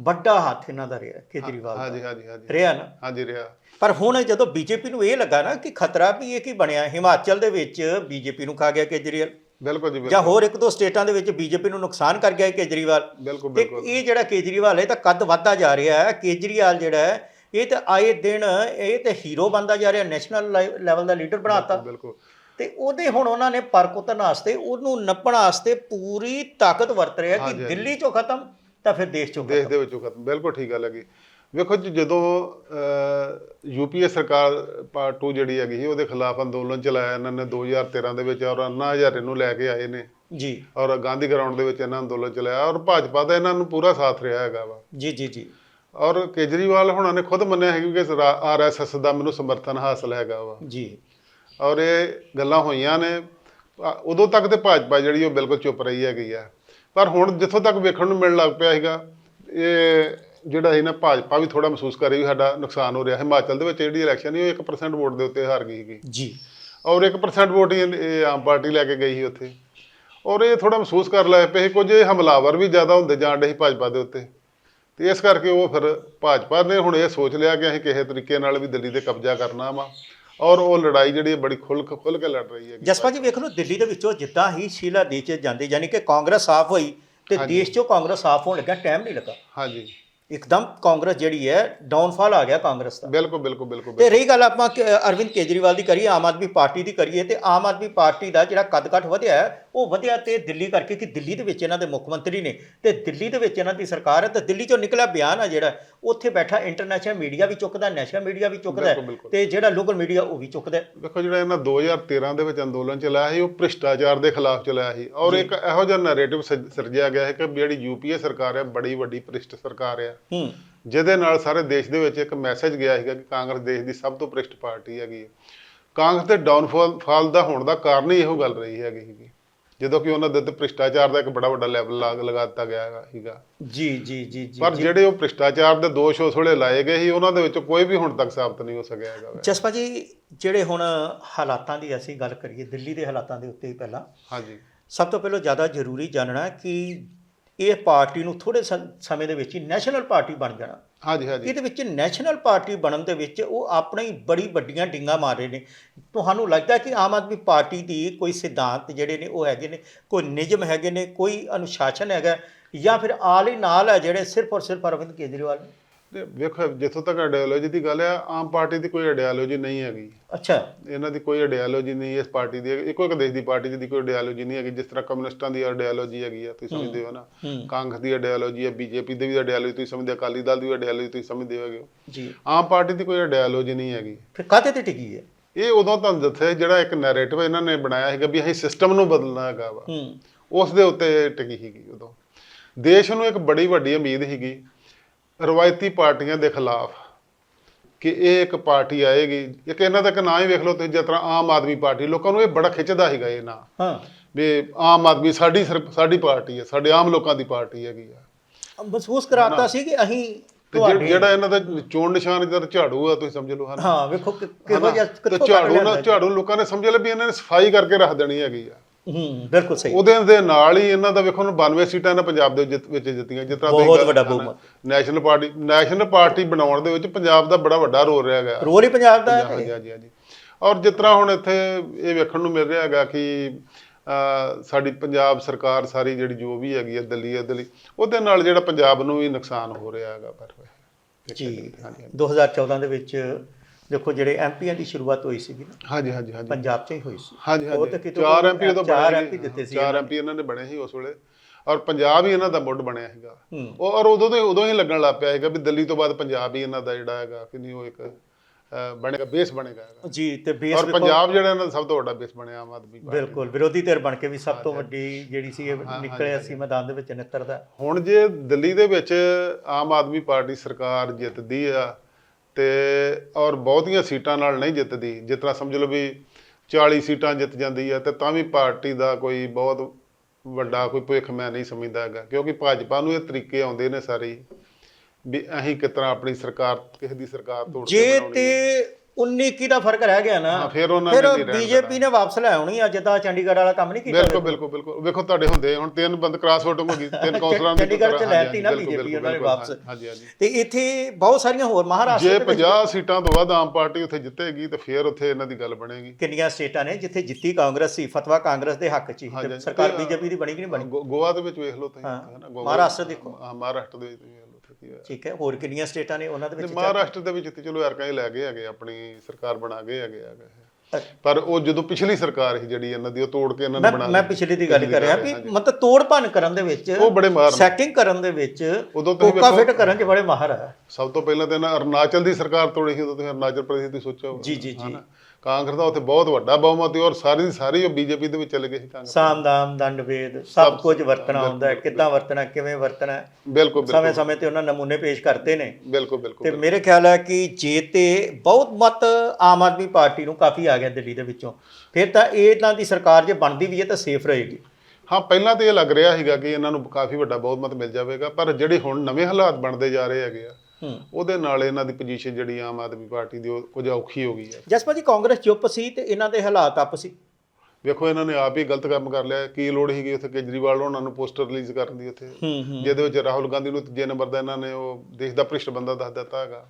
Speaker 1: ਵੱਡਾ ਹੱਥ ਇਹਨਾਂ ਦਾ ਰਿਹਾ ਕੇਜਰੀਵਾਲ
Speaker 2: ਹਾਂਜੀ ਹਾਂਜੀ ਹਾਂਜੀ।
Speaker 1: ਰਿਹਾ ਨਾ?
Speaker 2: ਹਾਂਜੀ ਰਿਹਾ।
Speaker 1: ਪਰ ਹੁਣ ਜਦੋਂ ਬੀਜੇਪੀ ਨੂੰ ਇਹ ਲੱਗਾ ਨਾ ਕਿ ਖਤਰਾ ਵੀ ਇਹ ਕੀ ਬਣਿਆ ਹਿਮਾਚਲ ਦੇ ਵਿੱਚ ਬੀਜੇਪੀ ਨੂੰ ਖਾ ਗਿਆ ਕੇਜਰੀਵਾਲ।
Speaker 2: ਬਿਲਕੁਲ ਜੀ
Speaker 1: ਜਾਂ ਹੋਰ ਇੱਕ ਦੋ ਸਟੇਟਾਂ ਦੇ ਵਿੱਚ ਬੀਜੇਪੀ ਨੂੰ ਨੁਕਸਾਨ ਕਰ ਗਿਆ ਹੈ ਕੇਜਰੀਵਾਲ।
Speaker 2: ਬਿਲਕੁਲ
Speaker 1: ਇਹ ਜਿਹੜਾ ਕੇਜਰੀਵਾਲ ਹੈ ਤਾਂ ਕੱਦ ਵੱਧਦਾ ਜਾ ਰਿਹਾ ਹੈ। ਕੇਜਰੀਵਾਲ ਜਿਹੜਾ ਹੈ ਇਹ ਤਾਂ ਆਏ ਦਿਨ ਇਹ ਤੇ ਹੀਰੋ ਬਣਦਾ ਜਾ ਰਿਹਾ ਨੈਸ਼ਨਲ ਲੈਵਲ ਦਾ ਲੀਡਰ ਬਣਾਤਾ
Speaker 2: ਬਿਲਕੁਲ
Speaker 1: ਤੇ ਉਹਦੇ ਹੁਣ ਉਹਨਾਂ ਨੇ ਪਰਕੁਤਨ ਵਾਸਤੇ ਉਹਨੂੰ ਨੱਪਣ ਵਾਸਤੇ ਪੂਰੀ ਤਾਕਤ ਵਰਤ ਰਿਹਾ ਕਿ। ਦਿੱਲੀ ਚੋਂ ਖਤਮ ਤਾਂ ਫਿਰ ਦੇਸ਼ ਚੋਂ
Speaker 2: ਦੇਸ਼
Speaker 1: ਖਤਮ।
Speaker 2: ਦੇ ਵਿੱਚੋਂ ਖਤਮ। ਬਿਲਕੁਲ ਠੀਕ ਗੱਲ ਹੈਗੀ। ਵੇਖੋ ਜੀ ਜਦੋਂ ਯੂਪੀਏ ਸਰਕਾਰ ਪਾਰਟ 2 ਜਿਹੜੀ ਹੈਗੀ ਸੀ ਉਹਦੇ ਖਿਲਾਫ ਅੰਦੋਲਨ ਚਲਾਇਆ ਇਹਨਾਂ ਨੇ 2013 ਦੇ ਵਿੱਚ ਔਰ ਅੰਨਾ ਹਜ਼ਾਰੇ ਨੂੰ ਲੈ ਕੇ ਆਏ ਨੇ।
Speaker 1: ਜੀ।
Speaker 2: ਔਰ ਗਾਂਧੀ ਗਰਾਊਂਡ ਦੇ ਵਿੱਚ ਇਹਨਾਂ ਅੰਦੋਲਨ ਚਲਾਇਆ ਔਰ ਭਾਜਪਾ ਦਾ ਇਹਨਾਂ ਨੂੰ ਪੂਰਾ ਸਾਥ ਰਿਹਾ ਹੈਗਾ ਵਾ।
Speaker 1: ਜੀ ਜੀ ਜੀ।
Speaker 2: ਔਰ ਕੇਜਰੀਵਾਲ ਹੁਣਾਂ ਨੇ ਖੁਦ ਮੰਨਿਆ ਹੈ ਕਿ ਆਰਐਸਐਸ ਦਾ ਮੈਨੂੰ ਸਮਰਥਨ ਹਾਸਲ ਹੈਗਾ ਵਾ।
Speaker 1: ਜੀ।
Speaker 2: ਔਰ ਇਹ ਗੱਲਾਂ ਹੋਈਆਂ ਨੇ ਉਦੋਂ ਤੱਕ ਤੇ ਭਾਜਪਾ ਜਿਹੜੀ ਉਹ ਬਿਲਕੁਲ ਚੁੱਪ ਰਹੀ ਹੈਗੀ ਆ। ਪਰ ਹੁਣ ਜਿੱਥੋਂ ਤੱਕ ਵੇਖਣ ਨੂੰ ਮਿਲਣ ਲੱਗ ਪਿਆ ਹੈਗਾ ਇਹ ਜਿਹੜਾ ਹੈ ਨਾ ਭਾਜਪਾ ਵੀ ਥੋੜਾ ਮਹਿਸੂਸ ਕਰ ਰਹੀ ਵੀ ਸਾਡਾ ਨੁਕਸਾਨ ਹੋ ਰਿਹਾ। ਹਿਮਾਚਲ ਦੇ ਵਿੱਚ ਜਿਹੜੀ ਇਲੈਕਸ਼ਨ ਸੀ ਉਹ 1% ਵੋਟ ਦੇ ਉੱਤੇ ਹਾਰ ਗਈ ਸੀਗੀ।
Speaker 1: ਜੀ।
Speaker 2: ਔਰ 1% ਵੋਟ ਹੀ ਆਮ ਪਾਰਟੀ ਲੈ ਕੇ ਗਈ ਸੀ ਉੱਥੇ। ਔਰ ਇਹ ਥੋੜਾ ਮਹਿਸੂਸ ਕਰ ਲਿਆ ਪਏ ਕੁਝ ਹਮਲਾਵਰ ਵੀ ਜ਼ਿਆਦਾ ਹੁੰਦੇ ਜਾਣ ਸੀ ਭਾਜਪਾ ਦੇ ਉੱਤੇ। ਤੇ ਇਸ ਕਰਕੇ ਉਹ ਫਿਰ ਭਾਜਪਾ ਨੇ ਹੁਣ ਇਹ ਸੋਚ ਲਿਆ ਕਿ ਅਸੀਂ ਕਿਸੇ ਤਰੀਕੇ ਨਾਲ ਵੀ ਦਿੱਲੀ ਤੇ ਕਬਜ਼ਾ ਕਰਨਾ ਵਾ। ਔਰ ਉਹ ਲੜਾਈ ਜਿਹੜੀ ਹੈ ਬੜੀ ਖੁੱਲ ਖੁੱਲ ਕੇ ਲੜ ਰਹੀ ਹੈ
Speaker 1: ਜਸਪਾ ਜੀ ਵੇਖ ਲਓ ਦਿੱਲੀ ਦੇ ਵਿੱਚੋਂ ਜਿੱਦਾਂ ਹੀ ਸ਼ੀਲਾ ਦੇਸ਼ ਚ ਜਾਂਦੀ ਯਾਨੀ ਕਿ ਕਾਂਗਰਸ ਸਾਫ਼ ਹੋਈ ਤੇ। ਦੇਸ਼ ਚੋਂ ਕਾਂਗਰਸ ਸਾਫ਼ ਹੋਣ ਲੱਗਾ ਟਾਈਮ ਨਹੀਂ ਲੱਗਾ।
Speaker 2: ਹਾਂਜੀ।
Speaker 1: ਇੱਕਦਮ ਕਾਂਗਰਸ ਜਿਹੜੀ ਹੈ ਡਾਊਨਫਾਲ ਆ ਗਿਆ ਕਾਂਗਰਸ ਦਾ।
Speaker 2: ਬਿਲਕੁਲ ਬਿਲਕੁਲ ਬਿਲਕੁਲ
Speaker 1: ਤੇ ਰਹੀ ਗੱਲ ਆਪਾਂ ਅਰਵਿੰਦ ਕੇਜਰੀਵਾਲ ਦੀ ਕਰੀਏ ਆਮ ਆਦਮੀ ਪਾਰਟੀ ਦੀ ਕਰੀਏ ਤੇ ਆਮ ਆਦਮੀ ਪਾਰਟੀ ਦਾ ਜਿਹੜਾ ਕੱਦ-ਕੱਟ ਵਧਿਆ ਹੈ, ਉਹ ਵਧਿਆ ਤੇ ਦਿੱਲੀ ਕਰਕੇ ਕਿ ਦਿੱਲੀ ਦੇ ਵਿੱਚ ਇਹਨਾਂ ਦੇ ਮੁੱਖ ਮੰਤਰੀ ਨੇ ਤੇ ਦਿੱਲੀ ਦੇ ਵਿੱਚ ਇਹਨਾਂ ਦੀ ਸਰਕਾਰ ਹੈ ਤੇ ਦਿੱਲੀ ਚੋਂ ਨਿਕਲਿਆ ਬਿਆਨ ਆ ਜਿਹੜਾ ਉੱਥੇ ਬੈਠਾ ਇੰਟਰਨੈਸ਼ਨਲ ਮੀਡੀਆ ਵੀ ਚੁੱਕਦਾ ਨੈਸ਼ਨਲ ਮੀਡੀਆ ਵੀ ਚੁੱਕਦਾ। ਤੇ ਜਿਹੜਾ ਲੋਕਲ ਮੀਡੀਆ ਉਹ ਵੀ ਚੁੱਕਦਾ।
Speaker 2: ਦੇਖੋ ਜਿਹੜਾ ਇਹਨਾਂ 2013 ਦੇ ਵਿੱਚ ਅੰਦੋਲਨ ਚਲਾਇਆ ਸੀ ਉਹ ਭ੍ਰਿਸ਼ਟਾਚਾਰ ਦੇ ਖਿਲਾਫ ਚਲਾਇਆ ਸੀ। ਔਰ ਇੱਕ ਇਹੋ ਜਿਹਾ ਨੈਰੇਟਿਵ ਸਿਰਜਿਆ ਗਿਆ ਹੈ ਕਿ ਜਿਹੜੀ ਯੂਪੀਏ ਸਰਕਾਰ ਹੈ ਬੜੀ ਵੱਡੀ ਭ੍ਰਿਸ਼ਟ ਸਰਕਾਰ ਹੈ।
Speaker 1: ਹੂੰ।
Speaker 2: ਜਿਹਦੇ ਨਾਲ ਸਾਰੇ ਦੇਸ਼ ਦੇ ਵਿੱਚ ਇੱਕ ਮੈਸੇਜ ਗਿਆ ਸੀਗਾ ਕਿ ਕਾਂਗਰਸ ਦੇਸ਼ ਦੀ ਸਭ ਤੋਂ ਭ੍ਰਿਸ਼ਟ ਪਾਰਟੀ ਹੈਗੀ ਹੈ। ਕਾਂਗਰਸ ਦੇ ਡਾਊਨਫਾਲ ਫਾਲ ਦਾ ਹੋਣ ਦਾ ਕਾਰਨ ਹੀ ਇਹੋ ਗੱਲ ਰਹੀ ਹੈਗੀ ਸੀਗੀ। ਜਦੋਂ ਕਿ ਉਹਨਾਂ ਦੇ ਉੱਤੇ ਭ੍ਰਿਸ਼ਟਾਚਾਰ ਦਾ ਇੱਕ ਬੜਾ ਵੱਡਾ ਲੈਵਲ ਲਗਾ ਦਿੱਤਾ ਗਿਆ ਹੈਗਾ ਸੀਗਾ।
Speaker 1: ਜੀ ਜੀ ਜੀ ਜੀ
Speaker 2: ਪਰ ਜਿਹੜੇ ਉਹ ਭ੍ਰਿਸ਼ਟਾਚਾਰ ਦੇ ਦੋਸ਼ ਉਸ ਵੇਲੇ ਲਾਏ ਗਏ ਸੀ ਉਹਨਾਂ ਦੇ ਵਿੱਚੋਂ ਕੋਈ ਵੀ ਹੁਣ ਤੱਕ ਸਾਬਤ ਨਹੀਂ ਹੋ ਸਕਿਆ ਹੈਗਾ।
Speaker 1: ਜਸਪਾ ਜੀ ਜਿਹੜੇ ਹੁਣ ਹਾਲਾਤਾਂ ਦੀ ਅਸੀਂ ਗੱਲ ਕਰੀਏ ਦਿੱਲੀ ਦੇ ਹਾਲਾਤਾਂ ਦੇ ਉੱਤੇ ਹੀ ਪਹਿਲਾਂ।
Speaker 2: ਹਾਂਜੀ।
Speaker 1: ਸਭ ਤੋਂ ਪਹਿਲਾਂ ਜ਼ਿਆਦਾ ਜ਼ਰੂਰੀ ਜਾਣਨਾ ਕਿ ਇਹ ਪਾਰਟੀ ਨੂੰ ਥੋੜੇ ਸਮੇਂ ਦੇ ਵਿੱਚ ਹੀ ਨੈਸ਼ਨਲ ਪਾਰਟੀ ਬਣ ਜਾਣਾ।
Speaker 2: ਹਾਂਜੀ ਹਾਂਜੀ।
Speaker 1: ਇਹਦੇ ਵਿੱਚ ਨੈਸ਼ਨਲ ਪਾਰਟੀ ਬਣਨ ਦੇ ਵਿੱਚ ਉਹ ਆਪਣੇ ਹੀ ਬੜੀ ਵੱਡੀਆਂ ਡਿੰਗਾ ਮਾਰ ਰਹੇ ਨੇ। ਤੁਹਾਨੂੰ ਲੱਗਦਾ ਕਿ ਆਮ ਆਦਮੀ ਪਾਰਟੀ ਦੀ ਕੋਈ ਸਿਧਾਂਤ ਜਿਹੜੇ ਨੇ ਉਹ ਹੈਗੇ ਨੇ ਕੋਈ ਨਿਯਮ ਹੈਗੇ ਨੇ ਕੋਈ ਅਨੁਸ਼ਾਸਨ ਹੈਗਾ ਜਾਂ ਫਿਰ ਆਲ ਹੀ ਨਾਲ ਹੈ ਜਿਹੜੇ ਸਿਰਫ ਔਰ ਸਿਰਫ ਅਰਵਿੰਦ ਕੇਜਰੀਵਾਲ ਨੇ?
Speaker 2: ਤੇ ਵੇਖੋ ਜਿੱਥੋਂ ਤੱਕ ਆਈਡੀਓਲੋਜੀ ਦੀ ਗੱਲ ਹੈ ਆਮ ਪਾਰਟੀ ਦੀ ਕੋਈ ਆਈਡੀਓਲੋਜੀ ਨਹੀਂ ਹੈਗੀ।
Speaker 1: ਅੱਛਾ।
Speaker 2: ਇਹਨਾਂ ਦੀ ਕੋਈ ਆਈਡੀਓਲੋਜੀ ਨਹੀਂ ਇਸ ਪਾਰਟੀ ਦੀ ਇੱਕੋ ਇੱਕ ਦੇਸ਼ ਦੀ ਪਾਰਟੀ ਦੀ ਕੋਈ ਆਈਡੀਓਲੋਜੀ ਨਹੀਂ ਹੈਗੀ ਜਿਸ ਤਰ੍ਹਾਂ ਕਮਿਊਨਿਸਟਾਂ ਦੀ ਆਈਡੀਓਲੋਜੀ ਹੈਗੀ ਆ ਤੁਸੀਂ ਸਮਝਦੇ ਹੋ ਨਾ। ਕਾਂਗਰਸ ਦੀ ਆਈਡੀਓਲੋਜੀ ਹੈ ਬੀਜੇਪੀ ਦੀ ਵੀ ਆਈਡੀਓਲੋਜੀ ਤੁਸੀਂ ਸਮਝਦੇ ਹੋ ਅਕਾਲੀ ਦਲ ਦੀ ਵੀ ਆਈਡੀਓਲੋਜੀ ਤੁਸੀਂ ਸਮਝਦੇ ਹੋਗੇ।
Speaker 1: ਜੀ।
Speaker 2: ਆਮ ਪਾਰਟੀ ਦੀ ਕੋਈ ਆਈਡੀਓਲੋਜੀ ਨਹੀਂ ਹੈਗੀ।
Speaker 1: ਫਿਰ ਕਾਹਦੇ ਤੇ ਟਿਕੀ ਹੈ?
Speaker 2: ਇਹ ਉਦੋਂ ਤੁਹਾਨੂੰ ਦੱਸਿਆ ਜਿਹੜਾ ਇੱਕ ਨੈਰੇਟਿਵ ਇਹਨਾਂ ਨੇ ਬਣਾਇਆ ਹੈਗਾ ਵੀ ਅਸੀਂ ਸਿਸਟਮ ਨੂੰ ਬਦਲਣਾ ਹੈਗਾ ਵਾ। ਉਸ ਦੇ ਉੱਤੇ ਟਿਕੀ ਸੀਗੀ ਉਦੋਂ। ਦੇਸ਼ ਨੂੰ ਇੱਕ ਬੜੀ ਵੱਡੀ ਉਮੀਦ ਸੀਗੀ। ਰਵਾਇਤੀ ਪਾਰਟੀਆਂ ਦੇ ਖਿਲਾਫ ਕਿ ਇਹ ਇੱਕ ਪਾਰਟੀ ਆਏਗੀ। ਇੱਕ ਇਹਨਾਂ ਦਾ ਇੱਕ ਨਾਂ ਹੀ ਵੇਖ ਲਓ ਤੁਸੀਂ ਜਿਸ ਤਰ੍ਹਾਂ ਆਮ ਆਦਮੀ ਪਾਰਟੀ। ਲੋਕਾਂ ਨੂੰ ਇਹ ਬੜਾ ਖਿੱਚਦਾ ਸੀਗਾ ਇਹ ਨਾਂ।
Speaker 1: ਹਾਂ।
Speaker 2: ਵੀ ਆਮ ਆਦਮੀ ਸਾਡੀ ਸਾਡੀ ਪਾਰਟੀ ਹੈ ਸਾਡੇ ਆਮ ਲੋਕਾਂ ਦੀ ਪਾਰਟੀ ਹੈਗੀ ਆ।
Speaker 1: ਮਹਿਸੂਸ ਕਰਾਤਾ ਸੀ ਕਿ ਅਸੀਂ ਤੁਹਾਡੇ
Speaker 2: ਜਿਹੜਾ ਇਹਨਾਂ ਦਾ ਚੋਣ ਨਿਸ਼ਾਨ ਜਦ ਝਾੜੂ ਆ ਤੁਸੀਂ ਸਮਝ ਲਓ ਹਨ।
Speaker 1: ਹਾਂ ਵੇਖੋ ਕਿ- ਕਿਹੋ ਜਿਹਾ
Speaker 2: ਝਾੜੂ ਨਾਲ ਝਾੜੂ ਲੋਕਾਂ ਨੇ ਸਮਝ ਲਿਆ ਵੀ ਇਹਨਾਂ ਨੇ ਸਫ਼ਾਈ ਕਰਕੇ ਰੱਖ ਦੇਣੀ ਹੈਗੀ ਆ।
Speaker 1: ਹੂੰ। ਬਿਲਕੁਲ ਸਹੀ।
Speaker 2: ਉਹਦੇ ਦੇ ਨਾਲ ਹੀ ਇਹਨਾਂ ਦਾ ਵੇਖੋ ਹੁਣ 92 ਸੀਟਾਂ ਇਹਨਾਂ ਪੰਜਾਬ ਦੇ ਜਿੱਤ- ਵਿੱਚ ਜਿੱਤੀਆਂ। ਜਿਸ ਤਰ੍ਹਾਂ
Speaker 1: ਬਹੁਤ ਵੱਡਾ ਬਹੁਮਤ।
Speaker 2: ਨੈਸ਼ਨਲ ਪਾਰਟੀ ਨੈਸ਼ਨਲ ਪਾਰਟੀ ਬਣਾਉਣ ਦੇ ਵਿੱਚ ਪੰਜਾਬ ਦਾ ਬੜਾ ਵੱਡਾ ਰੋਲ ਰਿਹਾ ਹੈਗਾ।
Speaker 1: ਰੋਲ ਹੀ ਪੰਜਾਬ ਦਾ ਹੈ
Speaker 2: ਹਾਂਜੀ ਹਾਂਜੀ ਹਾਂਜੀ। ਔਰ ਜਿਸ ਤਰ੍ਹਾਂ ਹੁਣ ਇੱਥੇ ਇਹ ਵੇਖਣ ਨੂੰ ਮਿਲ ਰਿਹਾ ਹੈਗਾ ਕਿ ਸਾਡੀ ਪੰਜਾਬ ਸਰਕਾਰ ਸਾਰੀ ਜਿਹੜੀ ਜੋ ਵੀ ਹੈਗੀ ਹੈ ਦਿੱਲੀ ਹੈ ਦਿੱਲੀ ਉਹਦੇ ਨਾਲ ਜਿਹੜਾ ਪੰਜਾਬ ਨੂੰ ਵੀ ਨੁਕਸਾਨ ਹੋ ਰਿਹਾ ਹੈਗਾ ਪਰ
Speaker 1: ਜੀ।
Speaker 2: ਹਾਂਜੀ
Speaker 1: 2014 ਦੇ ਵਿੱਚ ਦੇਖੋ ਜਿਹੜੇ ਐਮਪੀਆਂ ਦੀ ਸ਼ੁਰੂਆਤ ਹੋਈ ਸੀਗੀ ਨਾ
Speaker 2: ਹਾਂਜੀ ਹਾਂਜੀ ਹਾਂਜੀ।
Speaker 1: ਪੰਜਾਬ 'ਚ ਹੀ ਹੋਈ ਸੀ।
Speaker 2: ਹਾਂਜੀ
Speaker 1: ਉਹ ਤਾਂ
Speaker 2: ਹਾਂਜੀ
Speaker 1: ਕਿਤੋਂ
Speaker 2: ਚਾਰ ਐਮਪੀ ਉਦੋਂ
Speaker 1: ਚਾਰ MP ਦਿੱਤੇ ਸੀ
Speaker 2: ਚਾਰ ਐਮਪੀ ਇਹਨਾਂ ਨੇ ਬਣੇ ਸੀ ਉਸ ਵੇਲੇ। ਔਰ ਪੰਜਾਬ ਹੀ ਇਹਨਾਂ ਦਾ ਮੁੱਢ ਬਣਿਆ ਹੈਗਾ
Speaker 1: ਹੂੰ।
Speaker 2: ਉਹ ਔਰ ਉਦੋਂ ਤੋਂ ਹੀ- ਉਦੋਂ ਹੀ ਲੱਗਣ ਲੱਗ ਪਿਆ ਹੈਗਾ ਵੀ ਦਿੱਲੀ ਤੋਂ ਬਾਅਦ ਪੰਜਾਬ ਹੀ ਇਹਨਾਂ ਦਾ ਜਿਹੜਾ ਹੈਗਾ ਕਿ ਨਹੀਂ ਉਹ ਇੱਕ ਅਹ, ਬਣੇਗਾ ਬੇਸ ਬਣੇਗਾ ਹੈਗਾ।
Speaker 1: ਜੀ ਤੇ ਬੇਸ
Speaker 2: ਔਰ ਪੰਜਾਬ ਜਿਹੜਾ ਇਹਨਾਂ ਦਾ ਸਭ ਤੋਂ ਵੱਡਾ ਬੇਸ ਬਣਿਆ ਆਮ ਆਦਮੀ ਪਾਰਟੀ
Speaker 1: ਬਿਲਕੁਲ ਵਿਰੋਧੀ ਧਿਰ ਬਣ ਕੇ ਵੀ ਸਭ ਤੋਂ ਵੱਡੀ ਜਿਹੜੀ ਸੀ ਇਹ ਨਿਕਲਿਆ ਸੀ ਮੈਦਾਨ ਦੇ ਵਿੱਚ ਨਿੱਤਰਦਾ
Speaker 2: ਹੁਣ ਜੇ ਦਿੱਲੀ ਦੇ ਵਿੱਚ ਆਮ ਆਦਮੀ ਪਾਰਟੀ ਸਰਕਾਰ ਜਿੱਤਦੀ ਆ ਤੇ ਔਰ ਬਹੁਤੀਆਂ ਸੀਟਾਂ ਨਾਲ ਨਹੀਂ ਜਿੱਤਦੀ। ਜਿਸ ਤਰ੍ਹਾਂ ਸਮਝ ਲਓ ਵੀ 40 ਸੀਟਾਂ ਜਿੱਤ ਜਾਂਦੀ ਆ ਤੇ ਤਾਂ ਵੀ ਪਾਰਟੀ ਦਾ ਕੋਈ ਬਹੁਤ ਵੱਡਾ ਕੋਈ ਭਵਿੱਖ ਮੈਂ ਨਹੀਂ ਸਮਝਦਾ ਹੈਗਾ। ਕਿਉਂਕਿ ਭਾਜਪਾ ਨੂੰ ਇਹ ਤਰੀਕੇ ਆਉਂਦੇ ਨੇ ਸਾਰੇ ਹੀ ਵੀ ਅਸੀਂ ਤਰ੍ਹਾਂ ਆਪਣੀ ਸਰਕਾਰ ਕਿਸੇ ਦੀ ਸਰਕਾਰ ਤੋੜ ਕੇ
Speaker 1: ਜੇ
Speaker 2: ਬਣਾਉਣੀ
Speaker 1: ਤੇ 19 ਕੀ ਦਾ ਫ਼ਰਕ ਰਹਿ ਗਿਆ ਨਾ।
Speaker 2: ਫਿਰ ਉਹਨਾਂ ਨੇ
Speaker 1: ਫਿਰ
Speaker 2: ਨਹੀਂ ਰਹਿਣ
Speaker 1: ਬੀਜੇਪੀ ਨੇ ਵਾਪਸ ਲੈ ਆਉਣੀ ਆ ਜਿੱਦਾਂ ਚੰਡੀਗੜ੍ਹ ਵਾਲਾ ਕੰਮ ਨਹੀਂ ਕੀਤਾ
Speaker 2: ਬਿਲਕੁਲ ਬਿਲਕੁਲ ਬਿਲਕੁਲ। ਵੇਖੋ ਤੁਹਾਡੇ ਹੁੰਦੇ ਹੁਣ ਤਿੰਨ ਬੰਦ ਕ੍ਰਾਸ ਵੋਟਿੰਗ ਹੋ ਗਈ ਤਿੰਨ ਕੌਂਸਲਰਾਂ ਦੀ
Speaker 1: ਚੰਡੀਗੜ੍ਹ ਚ ਲੈਤੀ ਨਾ ਬੀਜੇਪੀ ਉਹਨਾਂ ਨੇ ਵਾਪਸ।
Speaker 2: ਹਾਂਜੀ ਹਾਂਜੀ।
Speaker 1: ਤੇ ਇੱਥੇ ਬਹੁਤ ਸਾਰੀਆਂ ਹੋਰ ਮਹਾਰਾਸ਼ਟਰ
Speaker 2: ਜੇ
Speaker 1: ਦੇ ਵਿੱਚ
Speaker 2: 50 ਸੀਟਾਂ ਤੋਂ ਵੱਧ ਆਮ ਪਾਰਟੀ ਉੱਥੇ ਜਿੱਤੇਗੀ ਤੇ ਫਿਰ ਉੱਥੇ ਇਹਨਾਂ ਦੀ ਗੱਲ ਬਣੇਗੀ।
Speaker 1: ਕਿੰਨੀਆਂ ਸਟੇਟਾਂ ਨੇ ਜਿੱਥੇ ਜਿੱਤੀ ਕਾਂਗਰਸ ਸੀ ਫਤਵਾ ਕਾਂਗਰਸ ਦੇ ਹੱਕ 'ਚ ਹੀ। ਸਰਕਾਰ ਬੀਜੇਪੀ ਦੀ ਬਣੀ ਕਿ ਨਹੀਂ ਬਣੀ?
Speaker 2: ਗੋਆ ਦੇ ਵਿੱਚ ਵੇਖ ਲਓ ਤੁਸੀਂ
Speaker 1: ਹਾਂ।
Speaker 2: ਨਾ
Speaker 1: ਮਹਾਰਾਸ਼ਟਰ ਦੇਖੋ।
Speaker 2: ਹਾਂ ਮਹਾਰਾਸ਼ਟਰ ਦੇ ਵਿੱਚ ਹੋਇਆ
Speaker 1: ਠੀਕ ਹੈ ਹੋਰ ਕਿੰਨੀਆਂ ਸਟੇਟਾਂ ਨੇ ਉਹਨਾਂ ਦੇ ਵਿੱਚ
Speaker 2: ਮਹਾਰਾਸ਼ਟਰ ਦੇ ਵਿੱਚ ਤੇ ਚਲੋ ਅਰਕਾਂ ਹੀ ਲੈ ਗਏ ਹੈਗੇ ਆਪਣੀ ਸਰਕਾਰ ਬਣਾ ਗਏ ਹੈਗੇ
Speaker 1: ਅੱਛਾ।
Speaker 2: ਪਰ ਉਹ ਜਦੋਂ ਪਿਛਲੀ ਸਰਕਾਰ ਸੀ ਜਿਹੜੀ ਇਹਨਾਂ ਦੀ ਉਹ ਤੋੜ ਕੇ ਇਹਨਾਂ ਨੇ ਬਣਾ
Speaker 1: ਮੈਂ। ਪਿਛਲੇ ਦੀ ਗੱਲ ਕਰ ਰਿਹਾ ਵੀ। ਮਤਲਬ ਤੋੜ ਭੰਨ ਕਰਨ ਦੇ ਵਿੱਚ
Speaker 2: ਉਹ ਬੜੇ ਨੇ।
Speaker 1: ਸੈਟਿੰਗ ਕਰਨ ਦੇ ਵਿੱਚ ਕੋਕਾ ਫਿੱਟ ਕਰਨ 'ਚ ਬੜੇ ਮਾਹਰ ਹੈ
Speaker 2: ਸਭ ਤੋਂ ਪਹਿਲਾਂ ਤਾਂ ਇਹਨਾਂ ਅਰੁਣਾਚਲ ਦੀ ਸਰਕਾਰ ਤੋੜੀ ਸੀ ਉਦੋਂ ਤੁਸੀਂ ਅਰੁਣਾਚਲ ਪ੍ਰਦੇਸ਼ ਦੀ ਹੋਊਗਾ,
Speaker 1: ਜੀ, ਜੀ, ਜੀ।
Speaker 2: ਕਾਂਗਰਸ ਦਾ ਉੱਥੇ ਬਹੁਤ ਵੱਡਾ ਬਹੁਮਤ ਔਰ ਸਾਰੀ ਦੀ ਸਾਰੀ ਉਹ ਬੀਜੇਪੀ ਦੇ ਵਿੱਚ ਚਲੇ ਗਏ ਸੀ ਕਾਂਗਰਸ।
Speaker 1: ਸਾਮਦਾਮ ਦੰਡ ਵੇਦ ਸਭ ਕੁਝ ਵਰਤਣਾ ਹੁੰਦਾ ਹੈ ਕਿੱਦਾਂ ਵਰਤਣਾ ਕਿਵੇਂ ਵਰਤਣਾ।
Speaker 2: ਬਿਲਕੁਲ ਬਿਲਕੁਲ।
Speaker 1: ਸਮੇਂ ਸਮੇਂ ਤੇ ਉਹਨਾਂ ਨਮੂਨੇ ਪੇਸ਼ ਕਰਤੇ ਨੇ।
Speaker 2: ਬਿਲਕੁਲ ਬਿਲਕੁਲ
Speaker 1: ਤੇ ਮੇਰੇ ਖਿਆਲ ਹੈ ਕਿ ਜੇ ਤੇ ਬਹੁਤ ਮਤ ਆਮ ਆਦਮੀ ਪਾਰਟੀ ਨੂੰ ਕਾਫੀ ਆ ਗਿਆ ਦਿੱਲੀ ਦੇ ਵਿੱਚੋਂ। ਫਿਰ ਤਾਂ ਇਹ ਇਹਨਾਂ ਦੀ ਸਰਕਾਰ ਜੇ ਬਣਦੀ ਵੀ ਹੈ ਤਾਂ ਸੇਫ ਰਹੇਗੀ।
Speaker 2: ਹਾਂ ਪਹਿਲਾਂ ਤਾਂ ਇਹ ਲੱਗ ਰਿਹਾ ਸੀਗਾ ਕਿ ਇਹਨਾਂ ਨੂੰ ਕਾਫੀ ਵੱਡਾ ਬਹੁਮਤ ਮਿਲ ਜਾਵੇਗਾ ਪਰ ਜਿਹੜੇ ਹੁਣ ਨਵੇਂ ਹਾਲਾਤ ਬਣਦੇ ਜਾ ਰਹੇ ਹੈਗੇ ਆ ਉਹਦੇ ਨਾਲ ਇਹਨਾਂ ਦੀ ਪੋਜੀਸ਼ਨ ਜਿਹੜੀ ਆਮ ਆਦਮੀ ਪਾਰਟੀ ਦੀ ਉਹ ਕੁਝ ਔਖੀ ਹੋ ਗਈ ਹੈ।
Speaker 1: ਜਸਪਾ ਜੀ ਕਾਂਗਰਸ ਚੁੱਪ ਸੀ ਤੇ ਇਹਨਾਂ ਦੇ ਹਾਲਾਤ ਅੱਪ ਸੀ?
Speaker 2: ਵੇਖੋ ਇਹਨਾਂ ਨੇ ਆਪ ਹੀ ਗਲਤ ਕੰਮ ਕਰ ਲਿਆ। ਕੀ ਲੋੜ ਸੀਗੀ ਉੱਥੇ ਕੇਜਰੀਵਾਲ ਉਹਨਾਂ ਨੂੰ ਪੋਸਟਰ ਰਿਲੀਜ਼ ਕਰਨ ਦੀ ਉੱਥੇ। ਜਿਹਦੇ ਵਿੱਚ ਰਾਹੁਲ ਗਾਂਧੀ ਨੂੰ ਤੀਜੇ ਨੰਬਰ ਦਾ ਇਹਨਾਂ ਨੇ ਉਹ ਦੇਸ਼ ਦਾ ਭ੍ਰਿਸ਼ਟ ਬੰਦਾ ਦੱਸ ਦਿੱਤਾ ਹੈਗਾ।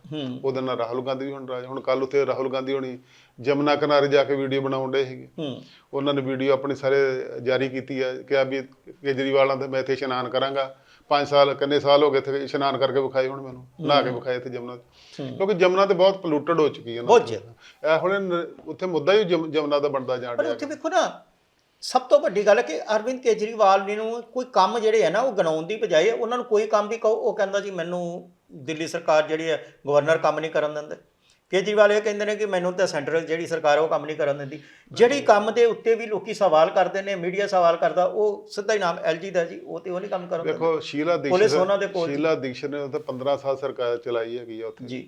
Speaker 2: ਉਹਦੇ ਨਾਲ ਰਾਹੁਲ ਗਾਂਧੀ ਵੀ ਹੁਣ ਰਾਜ ਹੁਣ ਕੱਲ ਉੱਥੇ ਰਾਹੁਲ ਗਾਂਧੀ ਹੋਣੀ ਜਮਨਾ ਕਿਨਾਰੇ ਜਾ ਕੇ ਵੀਡੀਓ ਬਣਾਉਣ ਡੇ ਸੀਗੇ। ਉਹਨਾਂ ਨੇ ਵੀਡੀਓ ਆਪਣੀ ਸਾਰੇ ਜਾਰੀ ਕੀਤੀ ਹੈ। ਕਿ ਆ ਵੀ ਕੇਜਰੀਵਾਲਾਂ ਤੇ ਮੈਂ ਇੱਥੇ ਇਸ਼ਨਾਨ ਕਰਾਂਗਾ। 5 ਸਾਲ ਕਿੰਨੇ ਸਾਲ ਹੋ ਗਏ ਇੱਥੇ ਇਸ਼ਨਾਨ ਕਰਕੇ ਵਿਖਾਏ ਹੁਣ ਮੈਨੂੰ ਨਹਾ ਕੇ ਵਿਖਾਏ ਇੱਥੇ ਜਮਨਾ। ਕਿਉਂਕਿ ਜਮਨਾ ਤੇ ਬਹੁਤ ਪੋਲੂਟਡ ਹੋ ਚੁੱਕੀ ਹੈ ਨਾ।
Speaker 1: ਬਹੁਤ ਜ਼ਿਆਦਾ।
Speaker 2: ਇਹ ਹੁਣ ਉੱਥੇ ਮੁੱਦਾ ਹੀ ਜਮ- ਜਮਨਾ ਦਾ ਬਣਦਾ ਜਾਣ ਰਿਹਾ
Speaker 1: ਉੱਥੇ ਵੇਖੋ ਨਾ ਸਭ ਤੋਂ ਵੱਡੀ ਗੱਲ ਹੈ ਕਿ ਅਰਵਿੰਦ ਕੇਜਰੀਵਾਲ ਨੇ ਨੂੰ ਕੋਈ ਕੰਮ ਜਿਹੜੇ ਹੈ ਨਾ ਉਹ ਗਣਾਉਣ ਦੀ ਬਜਾਏ ਉਹਨਾਂ ਨੂੰ ਕੋਈ ਕੰਮ ਵੀ ਕਹੋ ਉਹ ਕਹਿੰਦਾ ਜੀ ਮੈਨੂੰ ਦਿੱਲੀ ਸਰਕਾਰ ਜਿਹੜੀ ਹੈ ਗਵਰਨਰ ਕੰਮ ਨਹੀਂ ਕਰਨ ਦਿੰਦੇ। ਕੇਜਰੀਵਾਲ ਇਹ ਕਹਿੰਦੇ ਨੇ ਕਿ ਮੈਨੂੰ ਤਾਂ ਸੈਂਟਰਲ ਜਿਹੜੀ ਸਰਕਾਰ ਉਹ ਕੰਮ ਨਹੀਂ ਕਰਨ ਦਿੰਦੀ। ਜਿਹੜੀ ਕੰਮ ਦੇ ਉੱਤੇ ਵੀ ਲੋਕੀ ਸਵਾਲ ਕਰਦੇ ਨੇ ਮੀਡੀਆ ਸਵਾਲ ਕਰਦਾ ਉਹ ਸਿੱਧਾ ਹੀ ਨਾਮ ਐਲਜੀ ਦਾ ਜੀ ਉਹ ਤੇ ਉਹ ਨਹੀਂ ਕੰਮ ਕਰਨ
Speaker 2: ਦੇਖੋ ਸ਼ੀਲਾ
Speaker 1: ਪੁਲਿਸ ਉਹਨਾਂ ਦੇ ਕੋਲ
Speaker 2: ਦੀਕਸ਼ਤ ਸ਼ੀਲਾ ਦੀਕਸ਼ਤ ਨੇ ਉੱਥੇ 15 ਸਾਲ ਸਰਕਾਰ ਚਲਾਈ ਹੈਗੀ ਆ ਉੱਥੇ।
Speaker 1: ਜੀ।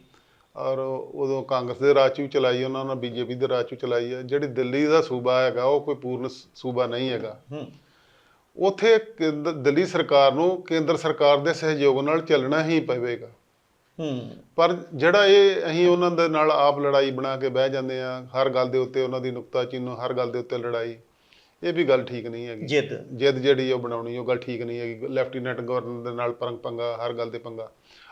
Speaker 2: ਔਰ ਉਦੋਂ ਕਾਂਗਰਸ ਦੇ ਰਾਜ 'ਚ ਚਲਾਈ ਉਹਨਾਂ ਨੇ ਬੀਜੇਪੀ ਦੇ ਰਾਜ 'ਚ ਚਲਾਈ ਹੈ ਜਿਹੜੀ ਦਿੱਲੀ ਦਾ ਸੂਬਾ ਹੈਗਾ ਉਹ ਕੋਈ ਪੂਰਨ ਸੂਬਾ ਨਹੀਂ ਹੈਗਾ। ਉੱਥੇ ਦਿੱਲੀ ਸਰਕਾਰ ਨੂੰ ਕੇਂਦਰ ਸਰਕਾਰ ਦੇ ਸਹਿਯੋਗ ਨਾਲ ਚੱਲਣਾ ਹੀ ਪਵੇਗਾ। ਪਰ ਜਿਹੜਾ ਇਹ ਅਸੀਂ ਉਹਨਾਂ ਦੇ ਨਾਲ ਆਪ ਲੜਾਈ ਬਣਾ ਕੇ ਬਹਿ ਜਾਂਦੇ ਆ ਹਰ ਗੱਲ ਦੇ ਉੱਤੇ ਉਹਨਾਂ ਦੀ ਨੁਕਤਾਚੀਨੋ ਹਰ ਗੱਲ ਦੇ ਉੱਤੇ ਲੜਾਈ ਇਹ ਵੀ ਗੱਲ ਠੀਕ ਨਹੀਂ ਹੈਗੀ।
Speaker 1: ਜਿੱਦ।
Speaker 2: ਜਿੱਦ ਜਿਹੜੀ ਉਹ ਬਣਾਉਣੀ ਉਹ ਗੱਲ ਠੀਕ ਨਹੀਂ ਹੈਗੀ। ਲੈਫਟੀਨੈਂਟ ਗਵਰਨਰ ਦੇ ਨਾਲ ਪੰਗ ਪੰਗਾ ਹਰ ਗੱਲ ਦੇ ਪੰਗਾ।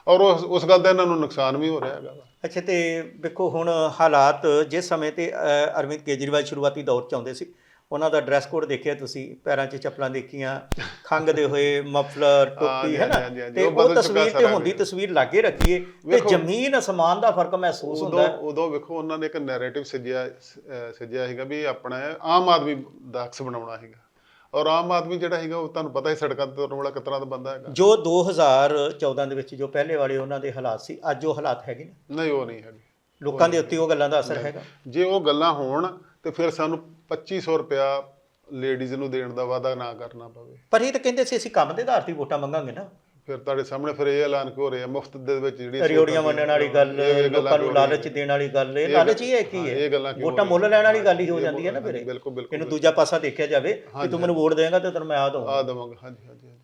Speaker 2: ਔਰ ਉਸ ਉਸ ਗੱਲ ਦਾ ਇਹਨਾਂ ਨੂੰ ਨੁਕਸਾਨ ਵੀ ਹੋ ਰਿਹਾ ਹੈਗਾ।
Speaker 1: ਅੱਛਾ ਤੇ ਵੇਖੋ ਹੁਣ ਹਾਲਾਤ ਜਿਸ ਸਮੇਂ ਤੇ ਅਰਵਿੰਦ ਕੇਜਰੀਵਾਲ ਸ਼ੁਰੂਆਤੀ ਦੌਰ ਚ ਆਉਂਦੇ ਸੀ ਉਹਨਾਂ ਦਾ ਡਰੈਸ ਕੋਡ ਦੇਖਿਆ ਤੁਸੀਂ? ਪੈਰਾਂ 'ਚ ਚੱਪਲਾਂ ਦੇਖੀਆਂ ਖੰਗਦੇ ਹੋਏ ਮਫਲਰ ਟੋਪੀ ਹੈ ਨਾ ਤੇ
Speaker 2: ਉਹ
Speaker 1: ਤਸਵੀਰ ਤੇ ਹੁੰਦੀ। ਤਸਵੀਰ ਲਾਗੇ ਰੱਖੀਏ ਤੇ। ਜ਼ਮੀਨ ਅਸਮਾਨ ਦਾ ਫ਼ਰਕ ਮਹਿਸੂਸ ਹੁੰਦਾ
Speaker 2: ਉਦੋਂ। ਉਦੋਂ ਵੇਖੋ ਉਹਨਾਂ ਨੇ ਇੱਕ ਨੈਰੇਟਿਵ ਸੱਜਿਆ ਸੱਜਿਆ ਹੈਗਾ ਵੀ ਆਪਣਾ ਆਮ ਆਦਮੀ ਦਾ ਅਕਸ ਬਣਾਉਣਾ ਹੈਗਾ ਔਰ ਆਮ ਆਦਮੀ ਜਿਹੜਾ ਹੈਗਾ ਉਹ ਤੁਹਾਨੂੰ ਪਤਾ ਹੀ ਸੜਕਾਂ ਤੇ ਤੁਰਨ ਵਾਲਾ ਕਿਤਨਾ ਦਾ ਬੰਦਾ ਹੈਗਾ।
Speaker 1: ਜੋ 2014 ਦੇ ਵਿੱਚ ਜੋ ਪਹਿਲੇ ਵਾਲੇ ਉਹਨਾਂ ਦੇ ਹਾਲਾਤ ਸੀ ਅੱਜ ਉਹ ਹਾਲਾਤ ਹੈਗੇ ਨੇ।
Speaker 2: ਨਹੀਂ ਉਹ ਨਹੀਂ ਹੈਗੇ।
Speaker 1: ਲੋਕਾਂ ਦੇ ਉੱਤੇ ਉਹ ਗੱਲਾਂ ਦਾ ਅਸਰ ਹੈਗਾ।
Speaker 2: ਜੇ ਉਹ ਗੱਲਾਂ ਹੋਣ ਤੇ ਫਿਰ ਸਾਨੂੰ 2500 ਰੁਪਇਆ ਲੇਡੀਜ਼ ਨੂੰ ਦੇਣ ਦਾ ਵਾਅਦਾ ਨਾ ਕਰਨਾ ਪਵੇ।
Speaker 1: ਪਰ ਇਹ ਤਾਂ ਕਹਿੰਦੇ ਸੀ ਅਸੀਂ ਕੰਮ ਦੇ ਆਧਾਰ ਤੇ ਹੀ ਵੋਟਾਂ ਮੰਗਾਂਗੇ ਨਾ।
Speaker 2: ਫਿਰ ਤੁਹਾਡੇ ਸਾਹਮਣੇ ਫਿਰ ਇਹ ਐਲਾਨ ਹੋ ਰਿਹਾ? ਮੁਫਤ ਦੇ ਵਿੱਚ ਜਿਹੜੀ
Speaker 1: ਰਿਓੜੀਆਂ ਵੰਡਣ ਵਾਲੀ ਗੱਲ
Speaker 2: ਇਹ ਗੱਲਾਂ
Speaker 1: ਲੋਕਾਂ ਨੂੰ ਲਾਲਚ ਦੇਣ ਵਾਲੀ ਗੱਲ ਇਹ ਲਾਲਚ ਹੀ ਹੈ ਕੀ
Speaker 2: ਹਾਂ,
Speaker 1: ਹੈ?
Speaker 2: ਇਹ ਗੱਲਾਂ ਕਿਉਂ
Speaker 1: ਵੋਟਾਂ
Speaker 2: ਹੋ
Speaker 1: ਮੁੱਲ ਲੈਣ ਵਾਲੀ ਗੱਲ ਹੀ ਹੋ ਜਾਂਦੀ ਹੈ ਨਾ ਫਿਰ
Speaker 2: ਬਿਲਕੁਲ ਬਿਲਕੁਲ
Speaker 1: ਇਹਨੂੰ ਦੂਜਾ ਪਾਸਾ ਦੇਖਿਆ ਜਾਵੇ ਕਿ ਤੂੰ ਮੈਨੂੰ ਵੋਟ ਦੇਂਗਾ ਤੇ ਤੈਨੂੰ ਮੈਂ ਆ ਦਊਂਗਾ।
Speaker 2: ਆ ਦਵਾਂਗਾ ਹਾਂਜੀ ਹਾਂਜੀ ਹਾਂਜੀ।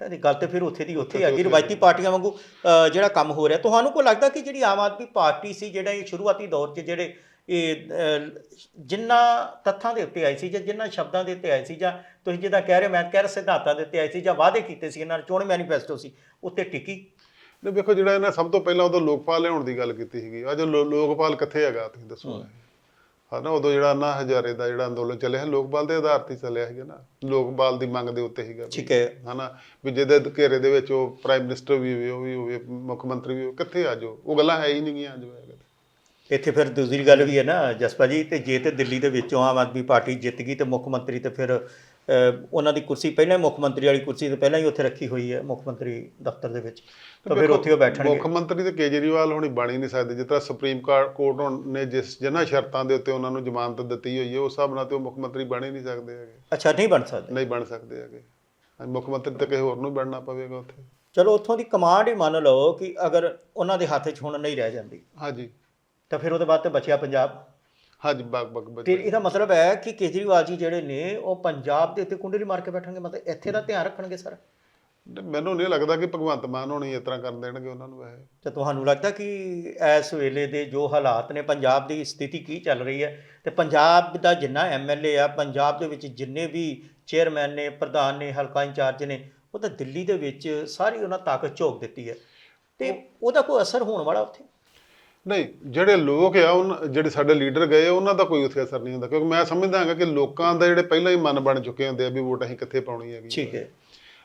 Speaker 1: ਤਾਂ ਇਹ ਗੱਲ ਤੇ ਫਿਰ ਉੱਥੇ ਦੀ ਉੱਥੇ ਆ ਗਈ ਰਵਾਇਤੀ ਪਾਰਟੀਆਂ ਵਾਂਗੂ ਅ, ਜਿਹੜਾ ਕੰਮ ਹੋ ਰਿਹਾ। ਤੁਹਾਨੂੰ ਕੋਈ ਲੱਗਦਾ ਕਿ ਜਿਹੜੀ ਆਮ ਆਦਮੀ ਪਾਰਟੀ ਸੀ ਜਿਹੜਾ ਇਹ ਸ਼ੁਰੂਆਤੀ ਦੌਰ 'ਚ ਜਿਹੜੇ ਇਹ ਜਿੰਨਾ ਤੱਥਾਂ ਦੇ ਉੱਤੇ ਆਈ ਸੀ ਜਾਂ ਜਿੰਨਾ ਸ਼ਬਦਾਂ ਦੇ ਉੱਤੇ ਆਈ ਸੀ ਜਾਂ ਤੁਸੀਂ ਜਿਹਦਾ ਕਹਿ ਰਹੇ ਹੋ ਮੈਂ ਕਹਿ ਰਿਹਾ ਸਿਧਾਂਤਾਂ ਦੇ ਉੱਤੇ ਆਈ ਸੀ ਜਾਂ ਵਾਅਦੇ ਕੀਤੇ ਸੀ ਇਹਨਾਂ ਨੇ ਚੋਣ ਮੈਨੀਫੈਸਟੋ ਸੀ ਉੱਤੇ ਟਿਕੀ?
Speaker 2: ਨੇ ਵੇਖੋ ਜਿਹੜਾ ਇਹਨਾਂ ਸਭ ਤੋਂ ਪਹਿਲਾਂ ਉਦੋਂ ਲੋਕਪਾਲ ਲਿਆਉਣ ਦੀ ਗੱਲ ਕੀਤੀ ਸੀਗੀ। ਅੱਜ ਲੋਕਪਾਲ ਕਿੱਥੇ ਹੈਗਾ ਤੁਸੀਂ ਦੱਸੋ। ਹਨਾ ਉਦੋਂ ਜਿਹੜਾ ਅੰਨਾ ਹਜ਼ਾਰੇ ਦਾ ਜਿਹੜਾ ਅੰਦੋਲਨ ਚੱਲਿਆ ਸੀ ਲੋਕਪਾਲ ਦੇ ਆਧਾਰ ਤੇ ਚੱਲਿਆ ਸੀਗਾ ਨਾ। ਲੋਕਪਾਲ ਦੀ ਮੰਗ ਦੇ ਉੱਤੇ ਸੀਗਾ।
Speaker 1: ਠੀਕ ਹੈ।
Speaker 2: ਹਨਾ ਵੀ ਜਿਹਦੇ ਘੇਰੇ ਦੇ ਵਿੱਚ ਉਹ ਪ੍ਰਾਈਮ ਮਿਨਿਸਟਰ ਵੀ ਹੋਵੇ ਉਹ ਵੀ ਹੋਵੇ ਮੁੱਖ ਮੰਤਰੀ ਵੀ ਹੋਵੇ ਕਿੱਥੇ ਆ ਜੋ ਉਹ? ਗੱਲਾਂ ਹੈ ਹੀ ਨਹੀਂ ਗੀਆਂ ਜੋ ਹੈਗਾ
Speaker 1: ਇੱਥੇ ਫਿਰ ਦੂਸਰੀ ਗੱਲ ਵੀ ਹੈ ਨਾ ਜਸਪਾ ਜੀ ਤੇ ਜੇ ਤੇ ਦਿੱਲੀ ਦੇ ਵਿੱਚੋਂ ਆਮ ਆਦਮੀ ਪਾਰਟੀ ਜਿੱਤ ਗਈ ਤੇ ਮੁੱਖ ਮੰਤਰੀ ਤੇ ਫਿਰ ਉਹਨਾਂ ਦੀ ਕੁਰਸੀ ਪਹਿਲਾਂ ਹੀ ਮੁੱਖ ਮੰਤਰੀ ਵਾਲੀ ਕੁਰਸੀ ਤੇ ਪਹਿਲਾਂ ਹੀ ਉੱਥੇ ਰੱਖੀ ਹੋਈ ਹੈ ਮੁੱਖ ਮੰਤਰੀ ਦਫ਼ਤਰ ਦੇ ਵਿੱਚ। ਤਾਂ ਫਿਰ ਉੱਥੇ ਉਹ ਬੈਠਣਗੇ।
Speaker 2: ਮੁੱਖ ਮੰਤਰੀ ਤੇ ਕੇਜਰੀਵਾਲ ਹੁਣੀ ਬਣ ਹੀ ਨਹੀਂ ਸਕਦੇ। ਜਿਸ ਤਰ੍ਹਾਂ ਸੁਪਰੀਮ ਕੋਰਟ ਨੇ ਜਿਸ ਜਿਨ੍ਹਾਂ ਸ਼ਰਤਾਂ ਦੇ ਉੱਤੇ ਉਹਨਾਂ ਨੂੰ ਜ਼ਮਾਨਤ ਦਿੱਤੀ ਹੋਈ ਹੈ ਉਸ ਹਿਸਾਬ ਨਾਲ ਤੇ ਉਹ ਮੁੱਖ ਮੰਤਰੀ ਬਣ ਹੀ ਨਹੀਂ ਸਕਦੇ ਹੈਗੇ।
Speaker 1: ਅੱਛਾ ਨਹੀਂ ਬਣ ਸਕਦੇ?
Speaker 2: ਨਹੀਂ ਬਣ ਸਕਦੇ ਹੈਗੇ। ਮੁੱਖ ਮੰਤਰੀ ਤੇ ਕਿਸੇ ਹੋਰ ਨੂੰ ਬਣਨਾ ਪਵੇਗਾ ਉੱਥੇ।
Speaker 1: ਚਲੋ ਉੱਥੋਂ ਦੀ ਕਮਾਂਡ ਹੀ ਮੰਨ ਲਓ ਕਿ ਅਗਰ ਉਹਨਾਂ ਦੇ ਹੱਥ 'ਚ ਹੁਣ ਨਹੀਂ ਰਹਿ ਜਾਂਦੀ।
Speaker 2: ਹਾਂਜੀ।
Speaker 1: ਤਾਂ ਫਿਰ ਉਹਦੇ ਬਾਅਦ ਤੇ ਬਚਿਆ ਪੰਜਾਬ।
Speaker 2: ਹਾਂਜੀ ਬਗ ਬਗ ਬਗ
Speaker 1: ਫਿਰ ਇਹਦਾ ਮਤਲਬ ਹੈ ਕਿ ਕੇਜਰੀਵਾਲ ਜੀ ਜਿਹੜੇ ਨੇ ਉਹ ਪੰਜਾਬ ਦੇ ਉੱਤੇ ਕੁੰਡਲੀ ਮਾਰ ਕੇ ਬੈਠਣਗੇ ਮਤਲਬ ਇੱਥੇ ਦਾ ਧਿਆਨ ਰੱਖਣਗੇ ਸਰ?
Speaker 2: ਮੈਨੂੰ ਨਹੀਂ ਲੱਗਦਾ ਕਿ ਭਗਵੰਤ ਮਾਨ ਹੋਣੀ ਇਸ ਤਰ੍ਹਾਂ ਕਰ ਦੇਣਗੇ ਉਹਨਾਂ ਨੂੰ ਵੈਸੇ
Speaker 1: ਤੇ ਤੁਹਾਨੂੰ ਲੱਗਦਾ ਕਿ ਇਸ ਵੇਲੇ ਦੇ ਜੋ ਹਾਲਾਤ ਨੇ ਪੰਜਾਬ ਦੀ ਸਥਿਤੀ ਕੀ ਚੱਲ ਰਹੀ ਹੈ? ਤੇ ਪੰਜਾਬ ਦਾ ਜਿੰਨਾ ਐਮਐਲਏ ਆ ਪੰਜਾਬ ਦੇ ਵਿੱਚ ਜਿੰਨੇ ਵੀ ਚੇਅਰਮੈਨ ਨੇ ਪ੍ਰਧਾਨ ਨੇ ਹਲਕਾ ਇੰਚਾਰਜ ਨੇ ਉਹ ਤਾਂ ਦਿੱਲੀ ਦੇ ਵਿੱਚ ਸਾਰੀ ਉਹਨਾਂ ਤਾਕਤ ਝੋਕ ਦਿੱਤੀ ਹੈ। ਤੇ ਉਹਦਾ ਕੋਈ ਅਸਰ ਹੋਣ ਵਾਲਾ ਉੱਥੇ?
Speaker 2: ਨਹੀਂ ਜਿਹੜੇ ਲੋਕ ਆ ਉਹ ਜਿਹੜੇ ਸਾਡੇ ਲੀਡਰ ਗਏ ਉਹਨਾਂ ਦਾ ਕੋਈ ਉੱਥੇ ਅਸਰ ਨਹੀਂ ਹੁੰਦਾ ਕਿਉਂਕਿ ਮੈਂ ਸਮਝਦਾ ਹਾਂ ਕਿ ਲੋਕਾਂ ਦਾ ਜਿਹੜੇ ਪਹਿਲਾਂ ਹੀ ਮਨ ਬਣ ਚੁੱਕੇ ਹੁੰਦੇ ਆ ਵੀ ਵੋਟ ਅਸੀਂ ਕਿੱਥੇ ਪਾਉਣੀ ਹੈਗੀ।
Speaker 1: ਠੀਕ ਹੈ।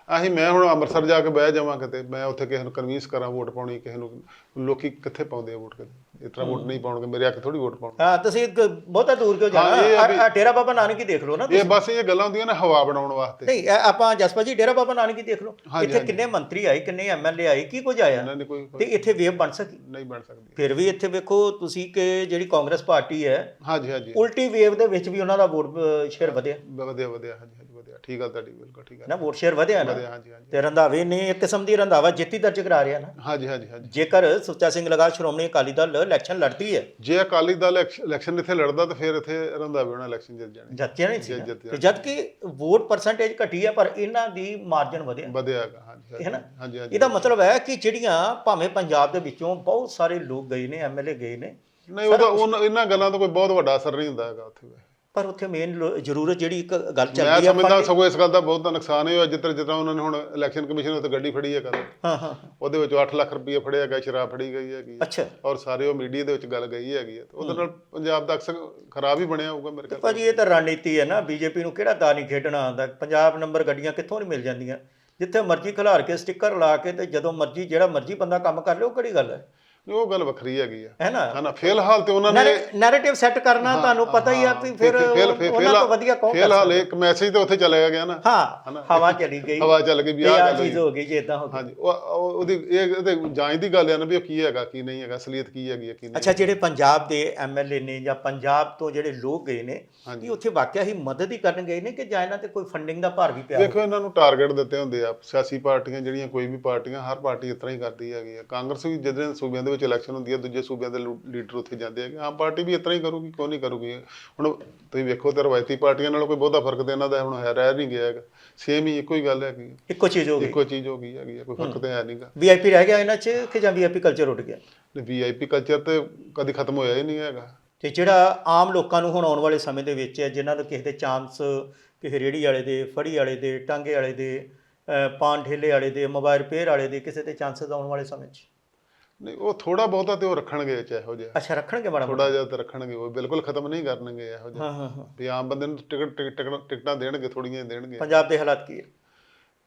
Speaker 2: ਆਹੀ ਮੈਂ ਹੁਣ ਅੰਮ੍ਰਿਤਸਰ ਜਾ ਕੇ ਬਹਿ ਜਾਵਾਂ ਕਿਤੇ ਮੈਂ ਉੱਥੇ ਕਿਸੇ ਨੂੰ ਕਨਵਿੰਸ ਕਰਾਂ ਵੋਟ ਪਾਉਣੀ ਕਿਸੇ ਨੂੰ ਲੋਕੀ ਕਿੱਥੇ ਪਾਉਂਦੇ ਆ ਵੋਟ ਕਿਤੇ ਤਰ੍ਹਾਂ ਵੋਟ ਨਹੀਂ ਪਾਉਣਗੇ ਮੇਰੇ ਅੱਖ ਥੋੜੀ ਵੋਟ ਪਾਉਣਗੇ।
Speaker 1: ਹਾਂ ਤੁਸੀਂ ਬਹੁਤਾ ਦੂਰ ਕਿਉਂ
Speaker 2: ਇਹ
Speaker 1: ਜਾਣਾ
Speaker 2: ਆ ਵੀ-
Speaker 1: ਡੇਰਾ ਬਾਬਾ ਨਾਨਕ ਹੀ ਦੇਖ ਲਓ ਨਾ
Speaker 2: ਇਹ ਬਸ ਇਹ ਗੱਲਾਂ ਹੁੰਦੀਆਂ ਨੇ ਹਵਾ ਬਣਾਉਣ ਵਾਸਤੇ।
Speaker 1: ਨਹੀਂ ਇਹ ਆਪਾਂ ਜਸਪਾ ਜੀ ਡੇਰਾ ਬਾਬਾ ਨਾਨਕ ਹੀ ਦੇਖ ਲਓ।
Speaker 2: ਹਾਂਜੀ,
Speaker 1: ਇੱਥੇ ਕਿੰਨੇ ਮੰਤਰੀ ਆਏ ਕਿੰਨੇ ਐਮਐਲਏ ਆਏ ਕੀ ਕੁਝ ਆਇਆ?
Speaker 2: ਇਹਨਾਂ ਨੇ ਕੋਈ
Speaker 1: ਤੇ ਇੱਥੇ ਵੇਵ ਬਣ ਸਕੀ।
Speaker 2: ਨਹੀਂ ਬਣ ਸਕਦੀ।
Speaker 1: ਫਿਰ ਵੀ ਇੱਥੇ ਵੇਖੋ ਤੁਸੀਂ ਕਿ ਜਿਹੜੀ ਕਾਂਗਰਸ ਪਾਰਟੀ ਹੈ
Speaker 2: ਹਾਂਜੀ ਹਾਂਜੀ।
Speaker 1: ਉਲਟੀ ਵੇਵ ਦੇ ਵਿੱਚ ਵੀ ਉਹਨਾਂ ਦਾ ਵੋਟ ਸ਼ੇਅਰ ਵਧਿਆ।
Speaker 2: ਵਧੀਆ ਵਧੀਆ ਹਾਂਜੀ ਹਾਂਜੀ। ਵਧੀਆ ਠੀਕ ਗੱਲ ਤੁਹਾਡੀ ਬਿਲਕੁਲ ਠੀਕ ਗੱਲ
Speaker 1: ਨਾ ਵੋਟ ਸ਼ੇਅਰ ਵਧਿਆ ਨਾ?
Speaker 2: ਵਧੀਆ ਹਾਂਜੀ ਹਾਂਜੀ।
Speaker 1: ਤੇ ਰੰਧਾਵੇ ਨੇ ਇੱਕ ਕਿਸਮ ਦੀ ਰੰਧਾਵਾ ਜਿੱਤੀ ਦਰਜ ਕਰਾ ਰਿਹਾ ਨਾ?
Speaker 2: ਹਾਂਜੀ ਹਾਂਜੀ ਹਾਂਜੀ।
Speaker 1: ਜੇਕਰ ਸੁੱਚਾ ਸਿੰਘ ਲਗਾ ਸ਼੍ਰੋਮਣੀ ਅਕਾਲੀ ਦਲ ਇਲੈਕਸ਼ਨ ਲੜਦੀ ਹੈ?
Speaker 2: ਜੇ ਅਕਾਲੀ ਦਲ ਇਲੈਕਸ਼- ਇਲੈਕਸ਼ਨ ਇੱਥੇ ਲੜਦਾ ਤਾਂ ਫਿਰ ਇੱਥੇ ਰੰਧਾਵੇ ਹੋਣਾ ਇਲੈਕਸ਼ਨ ਜਿੱਤ ਜਾਣੀ।
Speaker 1: ਜਿੱਤਿਆ ਨਹੀਂ ਸੀ ਤੇ ਜਦ ਕਿ ਵੋਟ ਪਰਸੈਂਟੇਜ ਘਟੀ ਹੈ ਪਰ ਇਹਨਾਂ ਦੀ ਮਾਰਜਨ ਵਧਿਆ।
Speaker 2: ਵਧਿਆ ਹੈਗਾ ਹਾਂਜੀ
Speaker 1: ਹੈ ਨਾ?
Speaker 2: ਹਾਂਜੀ ਹਾਂਜੀ।
Speaker 1: ਇਹਦਾ ਮਤਲਬ ਹੈ ਕਿ ਜਿਹੜੀਆਂ ਭਾਵੇਂ ਪੰਜਾਬ ਦੇ ਵਿੱਚੋਂ ਬਹੁਤ ਸਾਰੇ ਲੋਕ ਗਏ ਨੇ ਐਮਐਲਏ ਗਏ ਨੇ
Speaker 2: ਨਹੀਂ ਉਹਦਾ ਉਹਨਾਂ- ਇਹਨਾਂ ਗੱਲਾਂ ਦਾ ਕੋਈ ਬਹੁਤ ਵੱਡਾ ਅਸਰ ਨਹੀਂ ਹੁੰਦਾ ਹੈਗਾ ਉੱਥੇ।
Speaker 1: ਪਰ ਉੱਥੇ ਮੇਨ ਜ਼ਰੂਰਤ ਜਿਹੜੀ ਇੱਕ ਗੱਲ
Speaker 2: ਮੈਂ
Speaker 1: ਚੱਲਦੀ ਹੈ
Speaker 2: ਸਮਝਦਾ ਸਗੋਂ ਇਸ ਗੱਲ ਦਾ ਬਹੁਤ ਨੁਕਸਾਨ ਹੋਇਆ ਜਿੱਤਰ ਜਿੱਤਰ ਉਹਨਾਂ ਨੇ ਹੁਣ ਇਲੈਕਸ਼ਨ ਕਮਿਸ਼ਨ ਉੱਤੇ ਗੱਡੀ ਫੜੀ ਹੈ ਕੱਲ
Speaker 1: ਹਾਂ ਹਾਂ
Speaker 2: ਉਹਦੇ ਵਿੱਚ 8 ਲੱਖ ਰੁਪਏ ਫੜਿਆ ਗਿਆ ਸ਼ਰਾਬ ਫੜੀ ਗਈ ਹੈਗੀ
Speaker 1: ਅੱਛਾ।
Speaker 2: ਔਰ ਸਾਰੇ ਉਹ ਮੀਡੀਆ ਦੇ ਵਿੱਚ ਗੱਲ ਗਈ ਹੈਗੀ ਉਹਦੇ ਨਾਲ ਪੰਜਾਬ ਦਾ ਅਕਸਰ ਖਰਾਬ ਹੀ ਬਣਿਆ ਹੋਊਗਾ ਮੇਰੇ ਖਿਆਲ
Speaker 1: ਭਾਜੀ ਇਹ ਤਾਂ ਰਣਨੀਤੀ ਹੈ ਨਾ ਬੀਜੇਪੀ ਨੂੰ ਕਿਹੜਾ ਦਾ ਨਹੀਂ ਖੇਡਣਾ ਆਉਂਦਾ? ਪੰਜਾਬ ਨੰਬਰ ਗੱਡੀਆਂ ਕਿੱਥੋਂ ਨਹੀਂ ਮਿਲ ਜਾਂਦੀਆਂ? ਜਿੱਥੇ ਮਰਜ਼ੀ ਖਿਲਾਰ ਕੇ ਸਟicker ਲਾ ਕੇ ਤੇ ਜਦੋਂ ਮਰਜ਼ੀ ਜਿਹੜਾ ਮਰਜ਼ੀ ਬੰਦਾ ਕੰਮ ਕਰ ਲੇ ਉਹ ਕਿਹੜੀ ਗੱਲ ਹੈ?
Speaker 2: ਉਹ ਗੱਲ ਵੱਖਰੀ ਹੈਗੀ ਆ।
Speaker 1: ਹੈ ਨਾ?
Speaker 2: ਹਨਾ ਫਿਲਹਾਲ ਤੇ ਉਹਨਾਂ ਨੇ
Speaker 1: ਨੈਰੇਟਿਵ ਸੈੱਟ ਕਰਨਾ ਤੁਹਾਨੂੰ ਪਤਾ ਹੀ ਆ ਵੀ ਫਿਰ ਉਹਨਾਂ ਤੋਂ ਵਧੀਆ ਕੌਣ ਕਰ
Speaker 2: ਫਿਲਹਾਲ ਇੱਕ ਮੈਸੇਜ ਤੇ ਉੱਥੇ ਚਲਾਇਆ ਗਿਆ ਨਾ।
Speaker 1: ਹਾਂ ਹਵਾ ਚਲੀ ਗਈ।
Speaker 2: ਹਵਾ ਚੱਲ ਗਈ ਵੀ
Speaker 1: ਇਹ ਆ ਚੀਜ਼ ਹੋ ਗਈ ਜੇ ਇਦਾਂ ਹੋ ਗਈ।
Speaker 2: ਹਾਂਜੀ ਉਹ ਉਹ- ਉਹਦੀ ਇਹ ਇਹਦੇ ਜਾਂਚ ਦੀ ਗੱਲ ਹੈ ਨਾ ਵੀ ਉਹ ਕੀ ਹੈਗਾ ਕੀ ਨਹੀਂ ਹੈਗਾ ਅਸਲੀਅਤ ਕੀ ਹੈਗੀ ਕੀ ਨਹੀਂ
Speaker 1: ਅੱਛਾ ਜਿਹੜੇ ਪੰਜਾਬ ਦੇ ਐਮਐਲਏ ਨੇ ਜਾਂ ਪੰਜਾਬ ਤੋਂ ਜਿਹੜੇ ਲੋਕ ਗਏ ਨੇ ਕੀ ਉੱਥੇ ਵਾਕਿਆ ਹੀ ਮਦਦ ਹੀ ਕਰਨ ਗਏ ਨੇ ਕਿ ਜਾਂ ਇਹਨਾਂ ਤੇ ਕੋਈ ਫੰਡਿੰਗ ਦਾ ਭਾਰ ਵੀ ਪਿਆ
Speaker 2: ਦੇਖੋ ਇਹਨਾਂ ਨੂੰ ਟਾਰਗੇਟ ਦਿੱਤੇ ਹੁੰਦੇ ਆ। ਸਿਆਸੀ ਪਾਰਟੀਆਂ ਜਿਹੜੀਆਂ ਕੋਈ ਵੀ ਪਾਰਟੀਆਂ ਹਰ ਪਾਰਟੀ ਇਸ ਤਰ੍ਹਾਂ ਹੀ ਕਰਦੀ ਹੈਗੀ ਆ। ਕਾਂਗਰਸ ਵੀ ਜਦੋਂ ਸੂਬਿਆਂ ਦੇ ਵਿੱਚ ਇਲੈਕਸ਼ਨ ਹੁੰਦੀ ਹੈ ਦੂਜੇ ਸੂਬਿਆਂ ਦੇ ਲੀਡਰ ਉੱਥੇ ਜਾਂਦੇ ਹੈਗੇ। ਆਮ ਪਾਰਟੀ ਵੀ ਤਰ੍ਹਾਂ ਹੀ ਕਰੂਗੀ ਕਿਉਂ ਨਹੀਂ ਕਰੂਗੀ? ਹੁਣ ਤੁਸੀਂ ਵੇਖੋ ਤੇ ਰਵਾਇਤੀ ਪਾਰਟੀਆਂ ਨਾਲੋਂ ਕੋਈ ਬਹੁਤਾ ਫ਼ਰਕ ਤੇ ਇਹਨਾਂ ਦਾ ਹੁਣ ਹੈ ਰਹਿ ਨਹੀਂ ਗਿਆ ਹੈਗਾ। ਸੇਮ ਹੀ ਇੱਕੋ ਹੀ ਗੱਲ ਹੈਗੀ
Speaker 1: ਇੱਕੋ ਚੀਜ਼ ਹੋ ਗਈ।
Speaker 2: ਇੱਕੋ ਚੀਜ਼ ਹੋ ਗਈ ਹੈਗੀ ਕੋਈ ਫ਼ਰਕ ਤੇ ਹੈ ਨਹੀਂਗਾ।
Speaker 1: ਵੀਆਈਪੀ ਰਹਿ ਗਿਆ ਇਹਨਾਂ 'ਚ ਕਿ ਜਾਂ ਵੀਆਈਪੀ ਕਲਚਰ ਉੱਡ ਗਿਆ?
Speaker 2: ਵੀਆਈਪੀ ਕਲਚਰ ਤੇ ਕਦੀ ਖਤਮ ਹੋਇਆ ਹੀ ਨਹੀਂ ਹੈਗਾ।
Speaker 1: ਤੇ ਜਿਹੜਾ ਆਮ ਲੋਕਾਂ ਨੂੰ ਹੁਣ ਆਉਣ ਵਾਲੇ ਸਮੇਂ ਦੇ ਵਿੱਚ ਹੈ, ਜਿਨ੍ਹਾਂ ਦੇ ਕਿਸੇ ਦੇ ਚਾਂਸ ਕਿਸੇ ਰੇੜੀ ਵਾਲੇ ਦੇ ਫੜੀ ਵਾਲੇ ਦੇ ਟਾਂਗੇ ਵਾਲੇ ਦੇ ਪਾਨ ਠੇਲੇ ਵਾਲੇ ਦੇ ਮੋਬਾਈਲ ਰਿਪੇਅਰ ਵਾਲੇ ਦੇ ਕਿਸੇ ਦੇ ਚਾਂਸਸ ਆਉਣ ਵਾਲੇ ਸਮੇਂ 'ਚ?
Speaker 2: ਨਹੀਂ ਉਹ ਥੋੜਾ ਬਹੁਤਾ ਤੇ ਉਹ ਰੱਖਣਗੇ ਚਾਹੇ ਇਹੋ ਜਿਹਾ।
Speaker 1: ਅੱਛਾ ਰੱਖਣਗੇ ਮਾੜਾ
Speaker 2: ਥੋੜਾ ਜਿਹਾ ਤੇ ਰੱਖਣਗੇ ਉਹ ਬਿਲਕੁਲ ਖਤਮ ਨਹੀਂ ਕਰਨਗੇ ਇਹੋ ਜਿਹਾ।
Speaker 1: ਹਾਂ ਹਾਂ ਹਾਂ।
Speaker 2: ਵੀ ਆਮ ਬੰਦੇ ਨੂੰ ਟਿਕਟ ਟਿਕਟ- ਟਿਕਟ- ਦੇਣਗੇ ਥੋੜੀਆਂ ਹੀ ਦੇਣਗੇ
Speaker 1: ਪੰਜਾਬ ਦੇ ਹਾਲਾਤ ਕੀ ਹੈ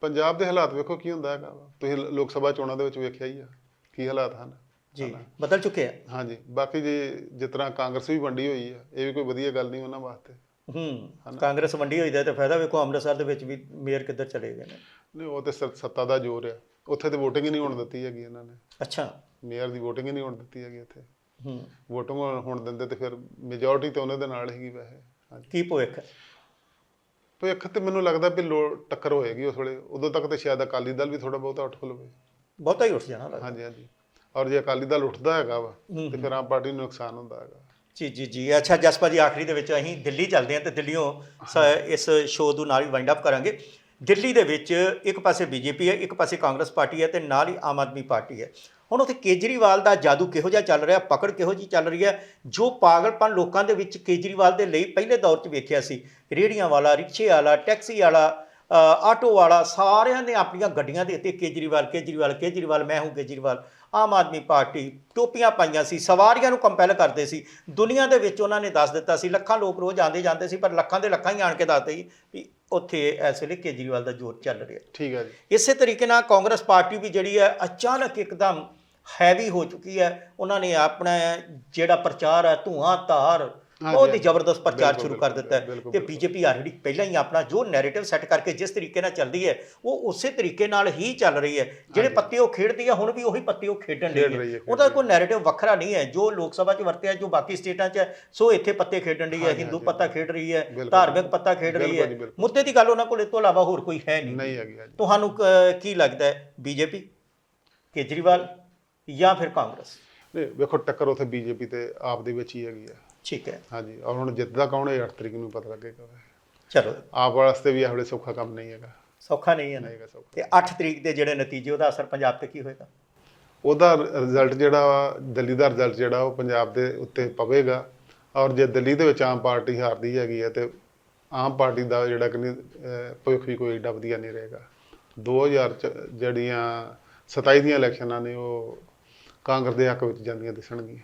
Speaker 2: ਪੰਜਾਬ ਦੇ ਹਾਲਾਤ ਵੇਖੋ ਕੀ ਹੁੰਦਾ ਹੈਗਾ। ਤੁਸੀਂ ਲੋਕ ਸਭਾ ਚੋਣਾਂ ਦੇ ਵਿੱਚ ਵੇਖਿਆ ਹੀ ਆ ਕੀ ਹਾਲਾਤ ਹਨ।
Speaker 1: ਜੀ ਬਦਲ ਚੁੱਕੇ ਆ।
Speaker 2: ਹਾਂਜੀ ਬਾਕੀ ਜੇ ਜਿਸ ਤਰ੍ਹਾਂ ਕਾਂਗਰਸ ਵੀ ਵੰਡੀ ਹੋਈ ਆ ਇਹ ਵੀ ਕੋਈ ਵਧੀਆ ਗੱਲ ਨਹੀਂ ਉਹਨਾਂ ਵਾਸਤੇ।
Speaker 1: ਹੂੰ ਕਾਂਗਰਸ ਵੰਡੀ ਹੋਈ ਦਾ ਤੇ ਫਾਇਦਾ ਵੇਖੋ ਅੰਮ੍ਰਿਤਸਰ ਦੇ ਵਿੱਚ ਵੀ ਮੇਅਰ ਕਿੱਧਰ ਚਲੇ ਗਏ ਨੇ।
Speaker 2: ਨਹੀਂ ਉਹ ਤੇ ਸੱਤਾ ਦਾ ਜ਼ੋਰ ਆ। ਉੱਥੇ ਤੇ VOTING ਹੀ ਨਹੀਂ ਹੋਣ ਦਿੱਤੀ ਹੈਗੀ ਇਹਨਾਂ ਨੇ।
Speaker 1: ਅੱਛਾ।
Speaker 2: ਮੇਅਰ ਦੀ VOTING ਹੀ ਨਹੀਂ ਹੋਣ ਦਿੱਤੀ ਹੈਗੀ ਇੱਥੇ।
Speaker 1: ਹੂੰ।
Speaker 2: VOTING ਹੋਣ ਦਿੰਦੇ ਤੇ ਫਿਰ ਮੈਜੋਰਟੀ ਤੇ ਉਹਨਾਂ ਦੇ ਨਾਲ ਹੀਗੀ ਵੈਸੇ।
Speaker 1: ਕੀ ਭਵਿੱਖ?
Speaker 2: ਭਵਿੱਖ ਤੇ ਮੈਨੂੰ ਲੱਗਦਾ ਵੀ ਲੋ ਟੱਕਰ ਹੋਏਗੀ ਉਸ ਵੇਲੇ। ਉਦੋਂ ਤੱਕ ਤੇ ਸ਼ਾਇਦ ਅਕਾਲੀ ਦਲ ਵੀ ਥੋੜਾ ਬਹੁਤਾ ਉੱਠ ਖਲੋਵੇ
Speaker 1: ਬਹੁਤਾ ਹੀ ਉੱਠ ਜਾਣਾ ਲੱਗਦਾ।
Speaker 2: ਹਾਂਜੀ ਹਾਂਜੀ। ਔਰ ਜੇ ਅਕਾਲੀ ਦਲ ਉੱਠਦਾ ਹੈਗਾ ਵਾ ਤੇ ਫਿਰ ਆਮ ਪਾਰਟੀ ਨੂੰ ਨੁਕਸਾਨ ਹੁੰਦਾ ਹੈਗਾ।
Speaker 1: ਜੀ ਜੀ ਜੀ। ਅੱਛਾ ਜਸਪਾ ਜੀ ਆਖਰੀ ਦੇ ਵਿੱਚ ਅਸੀਂ ਦਿੱਲੀ ਚੱਲਦੇ ਹਾਂ ਤੇ ਦਿੱਲੀੋਂ ਇਸ ਸ਼ੋਅ ਨੂੰ ਨਾਲ ਹੀ ਵਾਈਂਡ ਅਪ ਕਰਾਂਗੇ। ਦਿੱਲੀ ਦੇ ਵਿੱਚ ਇੱਕ ਪਾਸੇ ਬੀਜੇਪੀ ਹੈ ਇੱਕ ਪਾਸੇ ਕਾਂਗਰਸ ਪਾਰਟੀ ਹੈ ਤੇ ਨਾਲ ਹੀ ਆਮ ਆਦਮੀ ਪਾਰਟੀ ਹੈ। ਹੁਣ ਉੱਥੇ ਕੇਜਰੀਵਾਲ ਦਾ ਜਾਦੂ ਕਿਹੋ ਜਿਹਾ ਚੱਲ ਰਿਹਾ ਪਕੜ ਕਿਹੋ ਜਿਹੀ ਚੱਲ ਰਹੀ ਹੈ ਜੋ ਪਾਗਲਪਨ ਲੋਕਾਂ ਦੇ ਵਿੱਚ ਕੇਜਰੀਵਾਲ ਦੇ ਲਈ ਪਹਿਲੇ ਦੌਰ 'ਚ ਵੇਖਿਆ ਸੀ। ਰੇਹੜੀਆਂ ਵਾਲਾ ਰਿਕਸ਼ੇ ਵਾਲਾ ਟੈਕਸੀ ਵਾਲਾ ਆਟੋ ਵਾਲਾ ਸਾਰਿਆਂ ਨੇ ਆਪਣੀਆਂ ਗੱਡੀਆਂ ਦੇ ਉੱਤੇ ਕੇਜਰੀਵਾਲ ਕੇਜਰੀਵਾਲ ਕੇਜਰੀਵਾਲ ਮੈਂ ਹੂੰ ਕੇਜਰੀਵਾਲ ਆਮ ਆਦਮੀ ਪਾਰਟੀ ਟੋਪੀਆਂ ਪਾਈਆਂ ਸੀ ਸਵਾਰੀਆਂ ਨੂੰ ਕੰਪੈਲ ਕਰਦੇ ਸੀ। ਦੁਨੀਆ ਦੇ ਵਿੱਚ ਉਹਨਾਂ ਨੇ ਦੱਸ ਦਿੱਤਾ ਸੀ ਲੱਖਾਂ ਲੋਕ ਰੋਜ਼ ਆਉਂਦੇ ਜਾਂਦੇ ਸੀ ਪਰ ਲੱਖਾਂ ਦੇ ਲੱਖਾਂ ਹੀ ਆਣ ਕੇ ਦੱਸਦੇ ਸੀ ਵੀ ਉੱਥੇ ਇਸ ਵੇਲੇ ਕੇਜਰੀਵਾਲ ਦਾ ਜ਼ੋਰ ਚੱਲ ਰਿਹਾ।
Speaker 2: ਠੀਕ ਹੈ ਜੀ।
Speaker 1: ਇਸੇ ਤਰੀਕੇ ਨਾਲ ਕਾਂਗਰਸ ਪਾਰਟੀ ਵੀ ਜਿਹੜੀ ਹੈ ਅਚਾਨਕ ਇੱਕਦਮ ਹੈਵੀ ਹੋ ਚੁੱਕੀ ਹੈ ਉਹਨਾਂ ਨੇ ਆਪਣਾ ਜਿਹੜਾ ਪ੍ਰਚਾਰ ਹੈ ਧੂਆਂ ਧਾਰ ਬਹੁਤ ਹੀ। ਜ਼ਬਰਦਸਤ ਪ੍ਰਚਾਰ ਸ਼ੁਰੂ ਕਰ ਦਿੱਤਾ ਹੈ। ਤੇ। ਬੀਜੇਪੀ ਆਲਰੇਡੀ ਪਹਿਲਾਂ ਹੀ ਆਪਣਾ ਜੋ ਨੈਰੇਟਿਵ ਸੈੱਟ ਕਰਕੇ ਜਿਸ ਤਰੀਕੇ ਨਾਲ ਚੱਲਦੀ ਹੈ ਉਹ ਉਸੇ ਤਰੀਕੇ ਨਾਲ ਹੀ ਚੱਲ ਰਹੀ ਹੈ। ਜਿਹੜੇ ਪੱਤੇ ਉਹ ਖੇਡਦੀ ਹੈ ਹੁਣ ਵੀ ਉਹੀ ਪੱਤੇ ਉਹ ਖੇਡਣ
Speaker 2: ਰਹੀ ਹੈ,
Speaker 1: ਉਹਦਾ ਕੋਈ ਨੈਰੇਟਿਵ ਵੱਖਰਾ ਨਹੀਂ ਹੈ। ਜੋ ਲੋਕ ਸਭਾ 'ਚ ਵਰਤਿਆ ਜੋ ਬਾਕੀ ਸਟੇਟਾਂ 'ਚ ਹੈ ਸੋ ਇੱਥੇ ਪੱਤੇ ਖੇਡਣ ਦੀ ਹੈ ਹਿੰਦੂ ਪੱਤਾ ਖੇਡ ਰਹੀ ਹੈ। ਧਾਰਮਿਕ ਪੱਤਾ ਖੇਡ ਰਹੀ ਹੈ। ਮੁੱਦੇ ਦੀ ਗੱਲ ਉਹਨਾਂ ਕੋਲ ਇਸ ਤੋਂ ਇਲਾਵਾ ਹੋਰ ਕੋਈ ਹੈ ਨਹੀਂ। ਤੁਹਾਨੂੰ ਕ- ਕੀ ਲੱਗਦਾ ਹੈ ਬੀਜੇਪੀ? ਕੇਜਰੀਵਾਲ? ਜਾਂ ਫਿਰ ਕਾਂਗਰਸ?
Speaker 2: ਨਹੀਂ ਵੇਖੋ ਟੱਕਰ ਉੱਥੇ ਬੀਜੇਪੀ ਤੇ ਆਪ ਦੇ ਵਿੱਚ ਹੀ ਹੈਗੀ ਆ।
Speaker 1: ਠੀਕ ਹੈ।
Speaker 2: ਹਾਂਜੀ ਔਰ ਹੁਣ ਜਿੱਤਦਾ ਕੌਣ ਹੈ 8 ਤਰੀਕ ਨੂੰ ਪਤਾ ਲੱਗੇਗਾ।
Speaker 1: ਚਲੋ।
Speaker 2: ਆਪ ਵਾਸਤੇ ਵੀ ਇਹ ਵੇਲੇ ਸੌਖਾ ਕੰਮ ਨਹੀਂ ਹੈਗਾ।
Speaker 1: ਸੌਖਾ ਨਹੀਂ ਹੈ ਨਾ?
Speaker 2: ਨਹੀਂ ਹੈਗਾ ਸੌਖਾ।
Speaker 1: ਤੇ 8 ਤਰੀਕ ਦੇ ਜਿਹੜੇ ਨਤੀਜੇ ਉਹਦਾ ਅਸਰ ਪੰਜਾਬ ਤੇ ਕੀ ਹੋਏਗਾ?
Speaker 2: ਉਹਦਾ ਰਿਜ਼ਲਟ ਜਿਹੜਾ ਦਿੱਲੀ ਦਾ ਰਿਜ਼ਲਟ ਜਿਹੜਾ ਉਹ ਪੰਜਾਬ ਦੇ ਉੱਤੇ ਪਵੇਗਾ। ਔਰ ਜੇ ਦਿੱਲੀ ਦੇ ਵਿੱਚ ਆਮ ਪਾਰਟੀ ਹਾਰਦੀ ਹੈਗੀ ਹੈ ਤੇ ਆਮ ਪਾਰਟੀ ਦਾ ਜਿਹੜਾ ਕਿ ਭਵਿੱਖ ਵੀ ਕੋਈ ਏਡਾ ਵਧੀਆ ਨਹੀਂ ਰਹੇਗਾ। 2000 ਚ ਜਿਹੜੀਆਂ 27 ਦੀਆਂ ਇਲੈਕਸ਼ਨਾਂ ਨੇ ਉਹ ਕਾਂਗਰਸ ਦੇ ਹੱਕ ਵਿੱਚ ਜਾਂਦੀਆਂ ਦਿਸਣਗੀਆਂ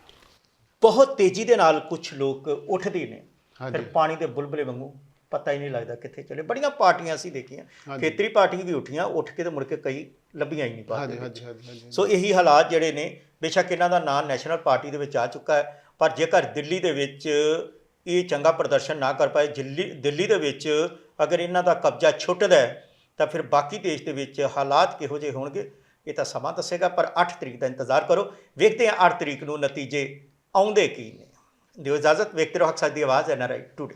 Speaker 1: ਬਹੁਤ ਤੇਜ਼ੀ ਦੇ ਨਾਲ ਕੁਝ ਲੋਕ ਉੱਠਦੇ ਨੇ। ਫਿਰ ਪਾਣੀ ਦੇ ਬੁਲਬੁਲੇ ਵਾਂਗੂ ਪਤਾ ਹੀ ਨਹੀਂ ਲੱਗਦਾ ਕਿੱਥੇ ਚਲੇ ਬੜੀਆਂ ਪਾਰਟੀਆਂ ਅਸੀਂ ਦੇਖੀਆਂ। ਖੇਤਰੀ ਪਾਰਟੀਆਂ ਵੀ ਉੱਠੀਆਂ ਉੱਠ ਕੇ ਤੇ ਮੁੜ ਕੇ ਕਈ ਲੱਭੀਆਂ ਹੀ ਨਹੀਂ ਬਾਅਦ
Speaker 2: ਹਾਂਜੀ। ਹਾਂਜੀ
Speaker 1: ਸੋ ਇਹੀ ਹਾਲਾਤ ਜਿਹੜੇ ਨੇ ਬੇਸ਼ੱਕ ਇਹਨਾਂ ਦਾ ਨਾਂ ਨੈਸ਼ਨਲ ਪਾਰਟੀ ਦੇ ਵਿੱਚ ਆ ਚੁੱਕਾ ਹੈ ਪਰ ਜੇਕਰ ਦਿੱਲੀ ਦੇ ਵਿੱਚ ਇਹ ਚੰਗਾ ਪ੍ਰਦਰਸ਼ਨ ਨਾ ਕਰ ਪਾਏ ਦਿੱਲੀ ਦਿੱਲੀ ਦੇ ਵਿੱਚ ਅਗਰ ਇਹਨਾਂ ਦਾ ਕਬਜ਼ਾ ਛੁੱਟਦਾ ਹੈ ਤਾਂ ਫਿਰ ਬਾਕੀ ਦੇਸ਼ ਦੇ ਵਿੱਚ ਹਾਲਾਤ ਕਿਹੋ ਜਿਹੇ ਹੋਣਗੇ ਇਹ ਤਾਂ ਸਮਾਂ ਦੱਸੇਗਾ, ਪਰ 8 ਤਰੀਕ ਦਾ ਇੰਤਜ਼ਾਰ ਕਰੋ। ਵੇਖਦੇ ਹਾਂ 8 ਤਰੀਕ ਨੂੰ ਨਤੀਜੇ ਆਉਂਦੇ ਕੀ ਨੇ। ਦਿਓ ਇਜਾਜ਼ਤ, ਵੇਖਦੇ ਰਹੋ ਹੱਕ ਸਾਡੀ ਆਵਾਜ਼ ਐਨਆਰਆਈ ਟੂਡੇ।